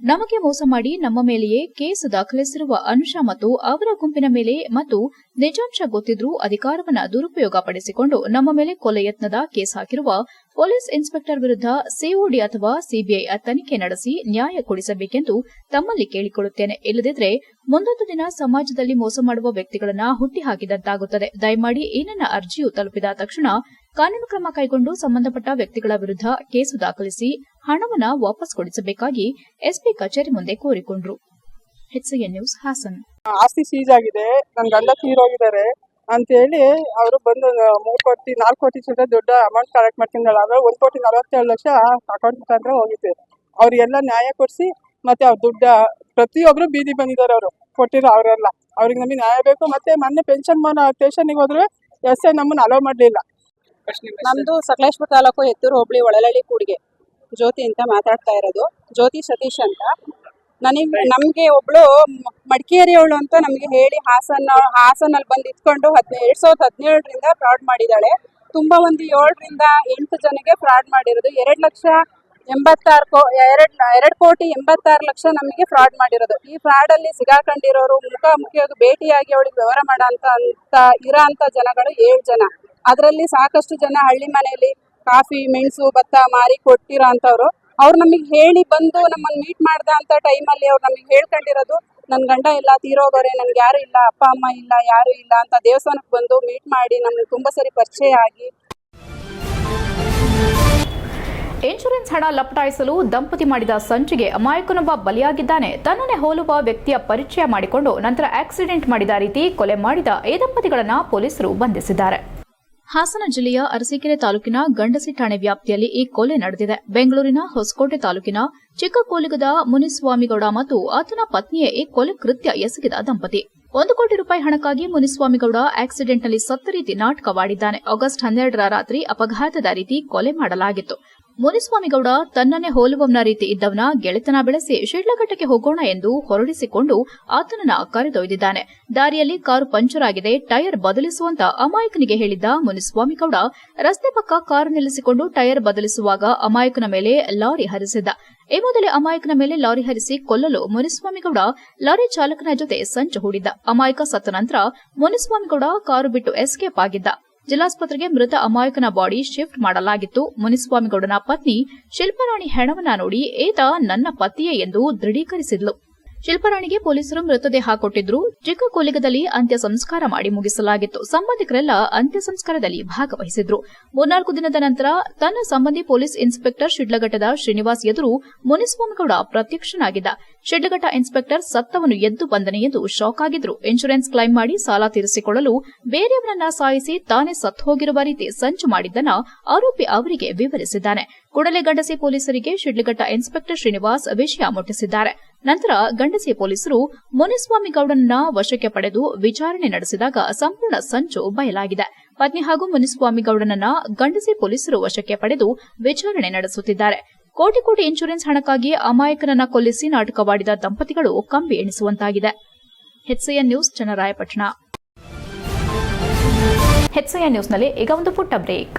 ನಮಗೆ ಮೋಸ ಮಾಡಿ ನಮ್ಮ ಮೇಲೆಯೇ ಕೇಸ್ ದಾಖಲಿಸಿರುವ ಅನುಷಾ ಮತ್ತು ಅವರ ಗುಂಪಿನ ಮೇಲೆ ಮತ್ತು ನಿಜಾಂಶ ಗೊತ್ತಿದ್ರೂ ಅಧಿಕಾರವನ್ನ ದುರುಪಯೋಗ ಪಡಿಸಿಕೊಂಡು ನಮ್ಮ ಮೇಲೆ ಕೊಲೆ ಯತ್ನದ ಕೇಸ್ ಹಾಕಿರುವ ಪೊಲೀಸ್ ಇನ್ಸ್ಪೆಕ್ಟರ್ ವಿರುದ್ಧ ಸಿಒಡಿ ಅಥವಾ ಸಿಬಿಐ ತನಿಖೆ ನಡೆಸಿ ನ್ಯಾಯ ಕೊಡಿಸಬೇಕೆಂದು ತಮ್ಮಲ್ಲಿ ಕೇಳಿಕೊಳ್ಳುತ್ತೇನೆ. ಇಲ್ಲದಿದ್ದರೆ ಮುಂದೊಂದು ದಿನ ಸಮಾಜದಲ್ಲಿ ಮೋಸ ಮಾಡುವ ವ್ಯಕ್ತಿಗಳನ್ನ ಹುಟ್ಟಿಹಾಕಿದಂತಾಗುತ್ತದೆ. ದಯಮಾಡಿ ಈ ನನ್ನ ಅರ್ಜಿಯು ತಲುಪಿದ ತಕ್ಷಣ ಕಾನೂನು ಕ್ರಮ ಕೈಗೊಂಡು ಸಂಬಂಧಪಟ್ಟ ವ್ಯಕ್ತಿಗಳ ವಿರುದ್ಧ ಕೇಸು ದಾಖಲಿಸಿ ಹಣವನ್ನ ವಾಪಸ್ ಕೊಡಿಸಬೇಕಾಗಿ ಎಸ್ಪಿ ಕಚೇರಿ ಮುಂದೆ ಕೋರಿಕೊಂಡ್ರು. ನ್ಯೂಸ್ ಹಾಸನ್. ಆಸ್ತಿ ಸೀಸ್ ಆಗಿದೆ. ನನ್ನ ಗಂಡ ತೀರೋಗಿದ್ದಾರೆ ಅಂತ ಹೇಳಿ ಅವರು ಬಂದು ಮೂರು ಕೋಟಿ, ನಾಲ್ಕು ಕೋಟಿ ಚಿಲ್ಲರೆ ದೊಡ್ಡ ಅಮೌಂಟ್ ಕಲೆಕ್ಟ್ ಮಾಡ್ತೀನಿ ಆಮೇಲೆ ಒಂದು ಕೋಟಿ ನಲವತ್ತೇಳು ಲಕ್ಷ ಅಕೌಂಟ್ ಮುಖಾಂತರ ಹೋಗಿತ್ತು. ಅವ್ರಿಗೆಲ್ಲ ನ್ಯಾಯ ಕೊಡಿಸಿ ಮತ್ತೆ ಅವ್ರ ದುಡ್ಡ ಪ್ರತಿಯೊಬ್ರು ಬೀದಿ ಬಂದಿದ್ದಾರೆ ಅವರು. ಕೊಟ್ಟಿರೋ ಅವರೆಲ್ಲ. ಅವ್ರಿಗೆ ನಮಗೆ ನ್ಯಾಯ ಬೇಕು. ಮತ್ತೆ ಮೊನ್ನೆ ಪೆನ್ಷನ್ ಮನ ಸ್ಟೇಷನ್ಗೆ ಹೋದ್ರೆ ಎಸ್ ಐ ನಮ್ಮನ್ನ ಅಲೋ ಮಾಡಲಿಲ್ಲ. ನಮ್ದು ಸಕಲೇಶ್ಪುರ ತಾಲೂಕು ಎತ್ತೂರು ಹೋಬಳಿ ಒಳಲಳ್ಳಿ ಕೂಡಿಗೆ. ಜ್ಯೋತಿ ಅಂತ ಮಾತಾಡ್ತಾ ಇರೋದು. ಜ್ಯೋತಿ ಸತೀಶ್ ಅಂತ. ನನಗೆ ನಮ್ಗೆ ಒಬ್ಳು ಮಡಿಕೇರಿ ಮಡಿಕೇರಿಯವಳು ಅಂತ ನಮ್ಗೆ ಹೇಳಿ ಹಾಸನ ಹಾಸನಲ್ಲಿ ಬಂದು ಇಟ್ಕೊಂಡು ಹದಿನೈದು ಎರಡ್ ಸಾವಿರದ ಹದಿನೇಳರಿಂದ ಫ್ರಾಡ್ ಮಾಡಿದಾಳೆ ತುಂಬಾ ಒಂದು ಏಳರಿಂದ ಎಂಟು ಜನಕ್ಕೆ ಫ್ರಾಡ್ ಮಾಡಿರೋದು. ಎರಡ್ ಲಕ್ಷ ಎಂಬತ್ತಾರು ಕೋ ಎರಡ್ ಎರಡ್ ಕೋಟಿ ಎಂಬತ್ತಾರು ಲಕ್ಷ ನಮಗೆ ಫ್ರಾಡ್ ಮಾಡಿರೋದು. ಈ ಫ್ರಾಡ್ ಅಲ್ಲಿ ಸಿಗಾಕೊಂಡಿರೋರು ಮುಖ್ಯವಾಗಿ ಭೇಟಿಯಾಗಿ ಅವಳಿಗೆ ವ್ಯವಹಾರ ಮಾಡೋ ಅಂತ ಅಂತ ಇರೋ ಅಂತ ಜನಗಳು ಏಳು ಜನ. ಅದರಲ್ಲಿ ಸಾಕಷ್ಟು ಜನ ಹಳ್ಳಿ ಮನೆಯಲ್ಲಿ ಕಾಫಿ, ಮೆಣಸು, ಭತ್ತ ಮಾರಿ ಕೊಟ್ಟಿರೋ ಅಂತವ್ರು ಅವ್ರು ನಮಗೆ ಹೇಳಿ ಬಂದು ನಮ್ಮನ್ನ ಮೀಟ್ ಮಾಡ್ದ ಅಂತ ಟೈಮಲ್ಲಿ ಅವ್ರು ನಮಗೆ ಹೇಳ್ಕೊಂಡಿರೋದು ನನ್ನ ಗಂಡ ಇಲ್ಲ ತೀರೋಗೋರೆ ನನ್ಗೆ ಯಾರು ಇಲ್ಲ, ಅಪ್ಪ, ಅಮ್ಮ ಇಲ್ಲ, ಯಾರು ಇಲ್ಲ ಅಂತ ದೇವಸ್ಥಾನಕ್ಕೆ ಬಂದು ಮೀಟ್ ಮಾಡಿ ನಮ್ಗೆ ತುಂಬಾ ಸರಿ ಪರಿಚಯ ಆಗಿ. ಇನ್ಶೂರೆನ್ಸ್ ಹಣ ಲಪಟಾಯಿಸಲು ದಂಪತಿ ಮಾಡಿದ ಸಂಚಿಗೆ ಅಮಾಯಕನೊಬ್ಬ ಬಲಿಯಾಗಿದ್ದಾನೆ. ತನ್ನನ್ನೇ ಹೋಲುವ ವ್ಯಕ್ತಿಯ ಪರಿಚಯ ಮಾಡಿಕೊಂಡು ನಂತರ ಆಕ್ಸಿಡೆಂಟ್ ಮಾಡಿದ ರೀತಿ ಕೊಲೆ ಮಾಡಿದ ಈ ದಂಪತಿಗಳನ್ನು ಪೊಲೀಸರು ಬಂಧಿಸಿದ್ದಾರೆ. ಹಾಸನ ಜಿಲ್ಲೆಯ ಅರಸೀಕೆರೆ ತಾಲೂಕಿನ ಗಂಡಸಿ ಠಾಣೆ ವ್ಯಾಪ್ತಿಯಲ್ಲಿ ಈ ಕೊಲೆ ನಡೆದಿದೆ. ಬೆಂಗಳೂರಿನ ಹೊಸಕೋಟೆ ತಾಲೂಕಿನ ಚಿಕ್ಕಕೋಲಿಗದ ಮುನಿಸ್ವಾಮಿಗೌಡ ಮತ್ತು ಆತನ ಪತ್ನಿಯೇ ಈ ಕೊಲೆ ಕೃತ್ಯ ಎಸಗಿದ ದಂಪತಿ. ಒಂದು ಕೋಟಿ ರೂಪಾಯಿ ಹಣಕ್ಕಾಗಿ ಮುನಿಸ್ವಾಮಿಗೌಡ ಆಕ್ಸಿಡೆಂಟ್ನಲ್ಲಿ ಸತ್ತ ರೀತಿ ನಾಟಕವಾಡಿದ್ದಾನೆ. ಆಗಸ್ಟ್ ಹನ್ನೆರಡರ ರಾತ್ರಿ ಅಪಘಾತದ ರೀತಿ ಕೊಲೆ ಮಾಡಲಾಗಿತ್ತು. ಮುನಿಸ್ವಾಮಿಗೌಡ ತನ್ನನ್ನೇ ಹೋಲುವವನ ರೀತಿ ಇದ್ದವನ ಗೆಳೆತನ ಬೆಳೆಸಿ ಶಿಡ್ಲಘಟ್ಟಕ್ಕೆ ಹೋಗೋಣ ಎಂದು ಹೊರಡಿಸಿಕೊಂಡು ಆತನನ್ನ ಕರೆದೊಯ್ದಿದ್ದಾನೆ. ದಾರಿಯಲ್ಲಿ ಕಾರು ಪಂಚರ್ ಆಗಿದೆ, ಟೈರ್ ಬದಲಿಸುವಂತ ಅಮಾಯಕನಿಗೆ ಹೇಳಿದ್ದ ಮುನಿಸ್ವಾಮಿಗೌಡ ರಸ್ತೆ ಪಕ್ಕ ಕಾರು ನಿಲ್ಲಿಸಿಕೊಂಡು ಟೈರ್ ಬದಲಿಸುವಾಗ ಅಮಾಯಕನ ಮೇಲೆ ಲಾರಿ ಹರಿಸಿದ್ದ. ಈ ಮೊದಲೇ ಅಮಾಯಕನ ಮೇಲೆ ಲಾರಿ ಹರಿಸಿ ಕೊಲ್ಲಲು ಮುನಿಸ್ವಾಮಿಗೌಡ ಲಾರಿ ಚಾಲಕನ ಜೊತೆ ಸಂಚು ಹೂಡಿದ್ದ. ಅಮಾಯಕ ಸತ್ತ ನಂತರ ಮುನಿಸ್ವಾಮಿಗೌಡ ಕಾರು ಬಿಟ್ಟು ಎಸ್ಕೇಪ್ ಆಗಿದ್ದ. ಜಿಲ್ಲಾಸ್ಪತ್ರೆಗೆ ಮೃತ ಅಮಾಯಕನ ಬಾಡಿ ಶಿಫ್ಟ್ ಮಾಡಲಾಗಿತ್ತು. ಮುನಿಸ್ವಾಮಿಗೌಡನ ಪತ್ನಿ ಶಿಲ್ಪರಾಣಿ ಹೆಣವನ್ನ ನೋಡಿ, ಏತ ನನ್ನ ಪತಿಯೇ ಎಂದು ದೃಢೀಕರಿಸಿದ್ಲು. ಶಿಲ್ಪರಾಣಿಗೆ ಪೊಲೀಸರು ಮೃತದೇಹ ಕೊಟ್ಟಿದ್ರು. ಚಿಕ್ಕ ಕೋಲಿಗದಲ್ಲಿ ಅಂತ್ಯ ಸಂಸ್ಕಾರ ಮಾಡಿ ಮುಗಿಸಲಾಗಿತ್ತು. ಸಂಬಂಧಿಕರೆಲ್ಲ ಅಂತ್ಯ ಸಂಸ್ಕಾರದಲ್ಲಿ ಭಾಗವಹಿಸಿದ್ರು. ಮೂರ್ನಾಲ್ಕು ದಿನದ ನಂತರ ತನ್ನ ಸಂಬಂಧಿ ಪೊಲೀಸ್ ಇನ್ಸ್ಪೆಕ್ಟರ್ ಶಿಡ್ಲಘಟ್ಟದ ಶ್ರೀನಿವಾಸ್ ಎದುರು ಮುನಿಸ್ವಾಮಿಗೌಡ ಪ್ರತ್ಯಕ್ಷನಾಗಿದ್ದ. ಶಿಡ್ಲಘಟ್ಟ ಇನ್ಸ್ಪೆಕ್ಟರ್ ಸತ್ತವನು ಎದ್ದು ಬಂದನೆ ಎಂದು ಶಾಕ್ ಆಗಿದ್ರು. ಇನ್ಶೂರೆನ್ಸ್ ಕ್ಲೈಮ್ ಮಾಡಿ ಸಾಲ ತೀರಿಸಿಕೊಳ್ಳಲು ಬೇರೆಯವರನ್ನ ಸಾಯಿಸಿ ತಾನೇ ಸತ್ತು ಹೋಗಿರುವ ರೀತಿ ಸಂಚು ಮಾಡಿದ್ದನ್ನ ಆರೋಪಿ ಅವರಿಗೆ ವಿವರಿಸಿದ್ದಾನೆ. ಕೂಡಲೇ ಗಂಡಸಿ ಪೊಲೀಸರಿಗೆ ಶಿಡ್ಲಘಟ್ಟ ಇನ್ಸ್ಪೆಕ್ಟರ್ ಶ್ರೀನಿವಾಸ್ ವಿಷಯ ಮುಟ್ಟಿಸಿದ್ದಾರೆ. ನಂತರ ಗಂಡಸಿ ಪೊಲೀಸರು ಮುನಿಸ್ವಾಮಿಗೌಡನ್ನ ವಶಕ್ಕೆ ಪಡೆದು ವಿಚಾರಣೆ ನಡೆಸಿದಾಗ ಸಂಪೂರ್ಣ ಸಂಚು ಬಯಲಾಗಿದೆ. ಪತ್ನಿ ಹಾಗೂ ಮುನಿಸ್ವಾಮಿಗೌಡನನ್ನ ಗಂಡಸಿ ಪೊಲೀಸರು ವಶಕ್ಕೆ ಪಡೆದು ವಿಚಾರಣೆ ನಡೆಸುತ್ತಿದ್ದಾರೆ. ಕೋಟಿ ಕೋಟಿ ಇನ್ಶೂರೆನ್ಸ್ ಹಣಕ್ಕಾಗಿ ಅಮಾಯಕನನ್ನ ಕೊಲ್ಲಿಸಿ ನಾಟಕವಾಡಿದ ದಂಪತಿಗಳು ಕಂಬಿ ಎಣಿಸುವಂತಾಗಿದೆ ಹೆಚ್ಸಿಎನ್ ನ್ಯೂಸ್ ನ್ಯೂಸ್ ನ್ಯೂಸ್ನಲ್ಲಿ ಈಗ ಒಂದು ಪುಟ್ಟ ಬ್ರೇಕ್.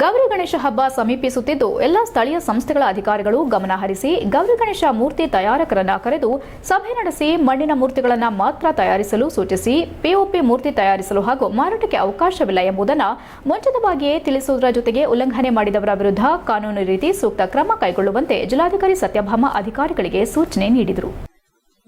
ಗೌರಿ ಗಣೇಶ ಹಬ್ಬ ಸಮೀಪಿಸುತ್ತಿದ್ದು, ಎಲ್ಲ ಸ್ಥಳೀಯ ಸಂಸ್ಥೆಗಳ ಅಧಿಕಾರಿಗಳು ಗಮನಹರಿಸಿ ಗೌರಿ ಗಣೇಶ ಮೂರ್ತಿ ತಯಾರಕರನ್ನ ಕರೆದು ಸಭೆ ನಡೆಸಿ ಮಣ್ಣಿನ ಮೂರ್ತಿಗಳನ್ನು ಮಾತ್ರ ತಯಾರಿಸಲು ಸೂಚಿಸಿ ಪಿಒಪಿ ಮೂರ್ತಿ ತಯಾರಿಸಲು ಹಾಗೂ ಮಾರಾಟಕ್ಕೆ ಅವಕಾಶವಿಲ್ಲ ಎಂಬುದನ್ನು ಮುಂಚಿತವಾಗಿಯೇ ತಿಳಿಸುವುದರ ಜೊತೆಗೆ ಉಲ್ಲಂಘನೆ ಮಾಡಿದವರ ವಿರುದ್ಧ ಕಾನೂನು ರೀತಿ ಸೂಕ್ತ ಕ್ರಮ ಕೈಗೊಳ್ಳುವಂತೆ ಜಿಲ್ಲಾಧಿಕಾರಿ ಸತ್ಯಭಾಮ ಅಧಿಕಾರಿಗಳಿಗೆ ಸೂಚನೆ ನೀಡಿದರು.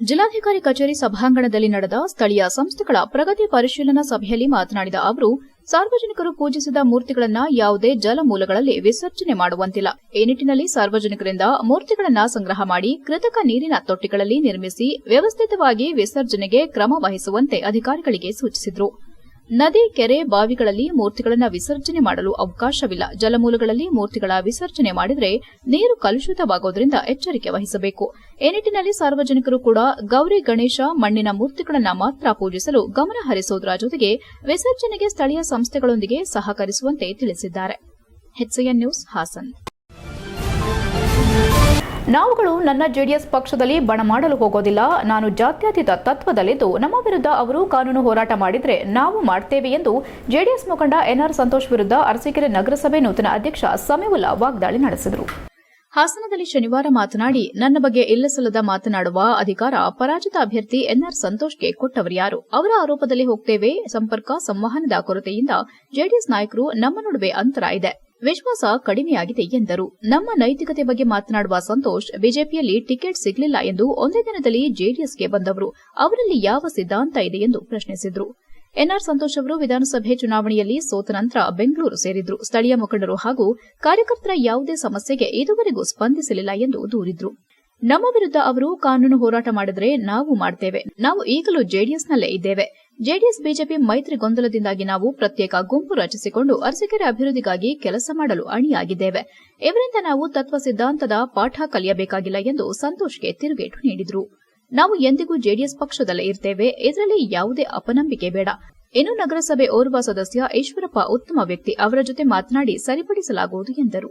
ಜಿಲ್ಲಾಧಿಕಾರಿ ಕಚೇರಿ ಸಭಾಂಗಣದಲ್ಲಿ ನಡೆದ ಸ್ಥಳೀಯ ಸಂಸ್ಥೆಗಳ ಪ್ರಗತಿ ಪರಿಶೀಲನಾ ಸಭೆಯಲ್ಲಿ ಮಾತನಾಡಿದ ಅವರು ಸಾರ್ವಜನಿಕರು ಪೂಜಿಸಿದ ಮೂರ್ತಿಗಳನ್ನ ಯಾವುದೇ ಜಲಮೂಲಗಳಲ್ಲಿ ವಿಸರ್ಜನೆ ಮಾಡುವಂತಿಲ್ಲ. ಈ ನಿಟ್ಟಿನಲ್ಲಿ ಸಾರ್ವಜನಿಕರಿಂದ ಮೂರ್ತಿಗಳನ್ನ ಸಂಗ್ರಹ ಮಾಡಿ ಕೃತಕ ನೀರಿನ ತೊಟ್ಟಿಗಳಲ್ಲಿ ನಿರ್ಮಿಸಿ ವ್ಯವಸ್ಥಿತವಾಗಿ ವಿಸರ್ಜನೆಗೆ ಕ್ರಮ ವಹಿಸುವಂತೆ ಅಧಿಕಾರಿಗಳಿಗೆ ಸೂಚಿಸಿದರು. ನದಿ, ಕೆರೆ, ಬಾವಿಗಳಲ್ಲಿ ಮೂರ್ತಿಗಳನ್ನು ವಿಸರ್ಜನೆ ಮಾಡಲು ಅವಕಾಶವಿಲ್ಲ. ಜಲಮೂಲಗಳಲ್ಲಿ ಮೂರ್ತಿಗಳ ವಿಸರ್ಜನೆ ಮಾಡಿದರೆ ನೀರು ಕಲುಷಿತವಾಗುವುದರಿಂದ ಎಚ್ಚರಿಕೆ ವಹಿಸಬೇಕು. ಈ ನಿಟ್ಟಿನಲ್ಲಿ ಸಾರ್ವಜನಿಕರು ಕೂಡ ಗೌರಿ, ಗಣೇಶ ಮಣ್ಣಿನ ಮೂರ್ತಿಗಳನ್ನು ಮಾತ್ರ ಪೂಜಿಸಲು ಗಮನ ಹರಿಸುವುದರ ಜೊತೆಗೆ ವಿಸರ್ಜನೆಗೆ ಸ್ಥಳೀಯ ಸಂಸ್ಥೆಗಳೊಂದಿಗೆ ಸಹಕರಿಸುವಂತೆ ತಿಳಿಸಿದ್ದಾರೆ. ನ್ಯೂಸ್ ಹಾಸನ್. ನಾವುಗಳು ನನ್ನ ಜೆಡಿಎಸ್ ಪಕ್ಷದಲ್ಲಿ ಬಣ ಮಾಡಲು ಹೋಗೋದಿಲ್ಲ. ನಾನು ಜಾತ್ಯತೀತ ತತ್ವದಲ್ಲಿದ್ದು, ನಮ್ಮ ವಿರುದ್ಧ ಅವರು ಕಾನೂನು ಹೋರಾಟ ಮಾಡಿದ್ರೆ ನಾವು ಮಾಡ್ತೇವೆ ಎಂದು ಜೆಡಿಎಸ್ ಮುಖಂಡ ಎನ್ಆರ್ ಸಂತೋಷ್ ವಿರುದ್ಧ ಅರಸೀಕೆರೆ ನಗರಸಭೆ ನೂತನ ಅಧ್ಯಕ್ಷ ಸಮೀವುಲ್ಲಾ ವಾಗ್ದಾಳಿ ನಡೆಸಿದರು. ಹಾಸನದಲ್ಲಿ ಶನಿವಾರ ಮಾತನಾಡಿ, ನನ್ನ ಬಗ್ಗೆ ಇಲ್ಲಸಲ್ಲದ ಮಾತನಾಡುವ ಅಧಿಕಾರ ಪರಾಜಿತ ಅಭ್ಯರ್ಥಿ ಎನ್ಆರ್ ಸಂತೋಷ್ಗೆ ಕೊಟ್ಟವರು ಯಾರು? ಅವರ ಆರೋಪದಲ್ಲಿ ಹೋಗ್ತೇವೆ. ಸಂಪರ್ಕ ಸಂವಹನದ ಕೊರತೆಯಿಂದ ಜೆಡಿಎಸ್ ನಾಯಕರು ನಮ್ಮ ನಡುವೆ ಅಂತರ ಇದೆ. ವಿಶ್ವಾಸ ಕಡಿಮೆಯಾಗಿದೆ ಎಂದರು. ನಮ್ಮ ನೈತಿಕತೆ ಬಗ್ಗೆ ಮಾತನಾಡುವ ಸಂತೋಷ್, ಬಿಜೆಪಿಯಲ್ಲಿ ಟಿಕೆಟ್ ಸಿಗಲಿಲ್ಲ ಎಂದು ಒಂದೇ ದಿನದಲ್ಲಿ ಜೆಡಿಎಸ್ಗೆ ಬಂದವರು. ಅವರಲ್ಲಿ ಯಾವ ಸಿದ್ಧಾಂತ ಇದೆ ಎಂದು ಪ್ರಶ್ನಿಸಿದರು. ಎನ್ಆರ್ ಸಂತೋಷ್ ಅವರು ವಿಧಾನಸಭೆ ಚುನಾವಣೆಯಲ್ಲಿ ಸೋತ ನಂತರ ಬೆಂಗಳೂರು ಸೇರಿದ್ರು. ಸ್ಥಳೀಯ ಮುಖಂಡರು ಹಾಗೂ ಕಾರ್ಯಕರ್ತರ ಯಾವುದೇ ಸಮಸ್ಯೆಗೆ ಇದುವರೆಗೂ ಸ್ಪಂದಿಸಲಿಲ್ಲ ಎಂದು ದೂರಿದ್ರು. ನಮ್ಮ ವಿರುದ್ಧ ಅವರು ಕಾನೂನು ಹೋರಾಟ ಮಾಡಿದರೆ ನಾವು ಮಾಡ್ತೇವೆ. ನಾವು ಈಗಲೂ ಜೆಡಿಎಸ್ನಲ್ಲೇ ಇದ್ದೇವೆ. ಜೆಡಿಎಸ್ ಬಿಜೆಪಿ ಮೈತ್ರಿ ಗೊಂದಲದಿಂದಾಗಿ ನಾವು ಪ್ರತ್ಯೇಕ ಗುಂಪು ರಚಿಸಿಕೊಂಡು ಅರಸೀಕೆರೆ ಅಭಿವೃದ್ದಿಗಾಗಿ ಕೆಲಸ ಮಾಡಲು ಅಣಿಯಾಗಿದ್ದೇವೆ. ಇವರಿಂದ ನಾವು ತತ್ವ ಸಿದ್ಧಾಂತದ ಪಾಠ ಕಲಿಯಬೇಕಾಗಿಲ್ಲ ಎಂದು ಸಂತೋಷ್ಗೆ ತಿರುಗೇಟು ನೀಡಿದರು. ನಾವು ಎಂದಿಗೂ ಜೆಡಿಎಸ್ ಪಕ್ಷದಲ್ಲೇ ಇರ್ತೇವೆ. ಇದರಲ್ಲಿ ಯಾವುದೇ ಅಪನಂಬಿಕೆ ಬೇಡ. ಇನ್ನು ನಗರಸಭೆ ಓರ್ವ ಸದಸ್ಯ ಈಶ್ವರಪ್ಪ ಉತ್ತಮ ವ್ಯಕ್ತಿ. ಅವರ ಜೊತೆ ಮಾತನಾಡಿ ಸರಿಪಡಿಸಲಾಗುವುದು ಎಂದರು.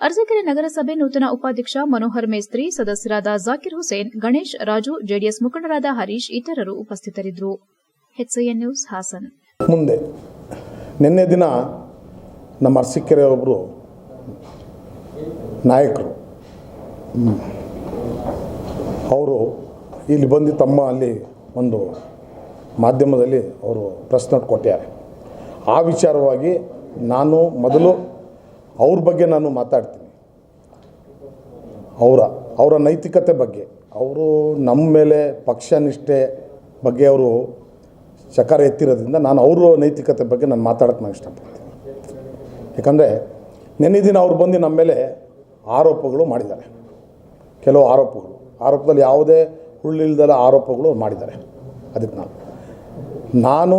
ಅರಸೀಕೆರೆ ನಗರಸಭೆ ನೂತನ ಉಪಾಧ್ಯಕ್ಷ ಮನೋಹರ್ ಮೇಸ್ತ್ರಿ, ಸದಸ್ಯರಾದ ಜಾಕಿರ್ ಹುಸೇನ್, ಗಣೇಶ್ ರಾಜು, ಜೆಡಿಎಸ್ ಮುಖಂಡರಾದ ಹರೀಶ್ ಇತರರು ಉಪಸ್ಥಿತರಿದ್ದರು. HIN news Hassan. ಮುಂದೆ, ನಿನ್ನೆ ದಿನ ನಮ್ಮ ಅರಸಿಕೆರೆ ಒಬ್ಬರು ನಾಯಕರು ಅವರು ಇಲ್ಲಿ ಬಂದು ತಮ್ಮ ಅಲ್ಲಿ ಒಂದು ಮಾಧ್ಯಮದಲ್ಲಿ ಅವರು ಪ್ರಶ್ನೆ ಕೊಟ್ಟಿದ್ದಾರೆ. ಆ ವಿಚಾರವಾಗಿ ನಾನು ಮೊದಲು ಅವ್ರ ಬಗ್ಗೆ ನಾನು ಮಾತಾಡ್ತೀನಿ. ಅವರ ಅವರ ನೈತಿಕತೆ ಬಗ್ಗೆ, ಅವರು ನಮ್ಮ ಮೇಲೆ ಪಕ್ಷ ನಿಷ್ಠೆ ಬಗ್ಗೆ ಅವರು ಚಕಾರ ಎತ್ತಿರೋದ್ರಿಂದ ನಾನು ಅವರ ನೈತಿಕತೆ ಬಗ್ಗೆ ನಾನು ಮಾತಾಡೋಕ್ಕೆ ನಾನು ಇಷ್ಟಪಡ್ತೀನಿ. ಯಾಕಂದರೆ ನೆನ್ನೆ ದಿನ ಅವ್ರು ಬಂದು ನಮ್ಮ ಮೇಲೆ ಆರೋಪಗಳು ಮಾಡಿದ್ದಾರೆ. ಕೆಲವು ಆರೋಪಗಳು. ಆರೋಪದಲ್ಲಿ ಯಾವುದೇ ಹುಳ್ಳಿಲ್ದಲ್ಲ ಆರೋಪಗಳು ಮಾಡಿದ್ದಾರೆ. ಅದಕ್ಕೆ ನಾನು ನಾನು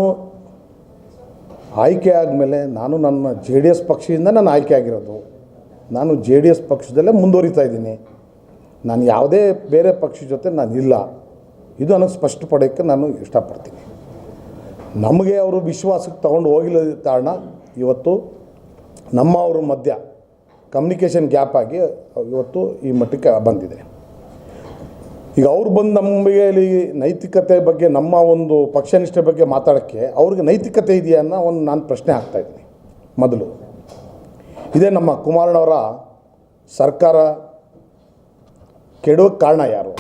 ಆಯ್ಕೆ ಆದಮೇಲೆ ನಾನು ನನ್ನ ಜೆ ಡಿ ಎಸ್ ಪಕ್ಷದಿಂದ ನಾನು ಆಯ್ಕೆ ಆಗಿರೋದು. ನಾನು ಜೆ ಡಿ ಎಸ್ ಪಕ್ಷದಲ್ಲೇ ಮುಂದುವರಿತಾ ಇದ್ದೀನಿ. ನಾನು ಯಾವುದೇ ಬೇರೆ ಪಕ್ಷದ ಜೊತೆ ನಾನು ಇಲ್ಲ ಇದು ನನಗೆ ಸ್ಪಷ್ಟಪಡೋಕ್ಕೆ ನಾನು ಇಷ್ಟಪಡ್ತೀನಿ. ನಮಗೆ ಅವರು ವಿಶ್ವಾಸಕ್ಕೆ ತಗೊಂಡು ಹೋಗಿಲ್ಲ ಕಾರಣ ಇವತ್ತು ನಮ್ಮ ಅವ್ರ ಮಧ್ಯ ಕಮ್ಯುನಿಕೇಷನ್ ಗ್ಯಾಪ್ ಆಗಿ ಇವತ್ತು ಈ ಮಟ್ಟಕ್ಕೆ ಬಂದಿದೆ. ಈಗ ಅವ್ರು ಬಂದು ನಮಗೆ ಇಲ್ಲಿ ನೈತಿಕತೆ ಬಗ್ಗೆ ನಮ್ಮ ಒಂದು ಪಕ್ಷ ನಿಷ್ಠೆ ಬಗ್ಗೆ ಮಾತಾಡೋಕ್ಕೆ ಅವ್ರಿಗೆ ನೈತಿಕತೆ ಇದೆಯಾ ಅನ್ನೋ ಒಂದು ನಾನು ಪ್ರಶ್ನೆ ಹಾಕ್ತಾಯಿದ್ದೀನಿ ಮೊದಲು. ಇದೇ ನಮ್ಮ ಕುಮಾರಣ್ಣವರ ಸರ್ಕಾರ ಕೆಡೋಕ್ಕೆ ಕಾರಣ ಯಾರು?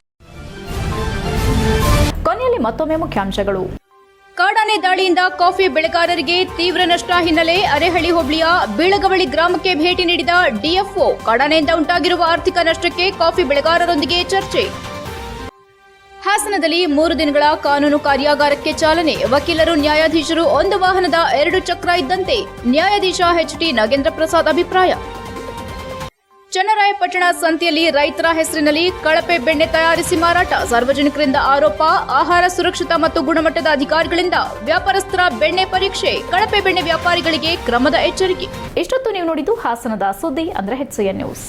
ಕೊನೆಯಲ್ಲಿ ಮತ್ತೊಮ್ಮೆ ಮುಖ್ಯಾಂಶಗಳು. ಕಾಡಾನೆ ದಾಳಿಯಿಂದ ಕಾಫಿ ಬೆಳೆಗಾರರಿಗೆ ತೀವ್ರ ನಷ್ಟ ಹಿನ್ನೆಲೆ ಅರೆಹಳ್ಳಿ ಹೋಬಳಿಯ ಬೀಳಗವಳಿ ಗ್ರಾಮಕ್ಕೆ ಭೇಟಿ ನೀಡಿದ ಡಿಎಫ್ಒ, ಕಾಡಾನೆಯಿಂದ ಉಂಟಾಗಿರುವ ಆರ್ಥಿಕ ನಷ್ಟಕ್ಕೆ ಕಾಫಿ ಬೆಳೆಗಾರರೊಂದಿಗೆ ಚರ್ಚೆ. ಹಾಸನದಲ್ಲಿ ಮೂರು ದಿನಗಳ ಕಾನೂನು ಕಾರ್ಯಾಗಾರಕ್ಕೆ ಚಾಲನೆ, ವಕೀಲರು, ನ್ಯಾಯಾಧೀಶರು, ಒಂದು ವಾಹನದ ಎರಡು ಚಕ್ರ ಇದ್ದಂತೆ ನ್ಯಾಯಾಧೀಶ ಎಚ್ಟಿ ನಾಗೇಂದ್ರ ಪ್ರಸಾದ್ ಅಭಿಪ್ರಾಯ. ಚನ್ನರಾಯಪಟ್ಟಣ ಸಂತೆಯಲ್ಲಿ ರೈತರ ಹೆಸರಿನಲ್ಲಿ ಕಳಪೆ ಬೆಣ್ಣೆ ತಯಾರಿಸಿ ಮಾರಾಟ. ಸಾರ್ವಜನಿಕರಿಂದ ಆರೋಪ, ಆಹಾರ ಸುರಕ್ಷತಾ ಮತ್ತು ಗುಣಮಟ್ಟದ ಅಧಿಕಾರಿಗಳಿಂದ ವ್ಯಾಪಾರಸ್ಥರ ಬೆಣ್ಣೆ ಪರೀಕ್ಷೆ. ಕಳಪೆ ಬೆಣ್ಣೆ ವ್ಯಾಪಾರಿಗಳಿಗೆ ಕ್ರಮದ ಎಚ್ಚರಿಕೆ. ಇಷ್ಟೊತ್ತು ನೀವು ನೋಡಿದ್ದು ಹಾಸನದ ಸುದ್ದಿ, ಅಂದ್ರೆ ಹೆಚ್ಚು ನ್ಯೂಸ್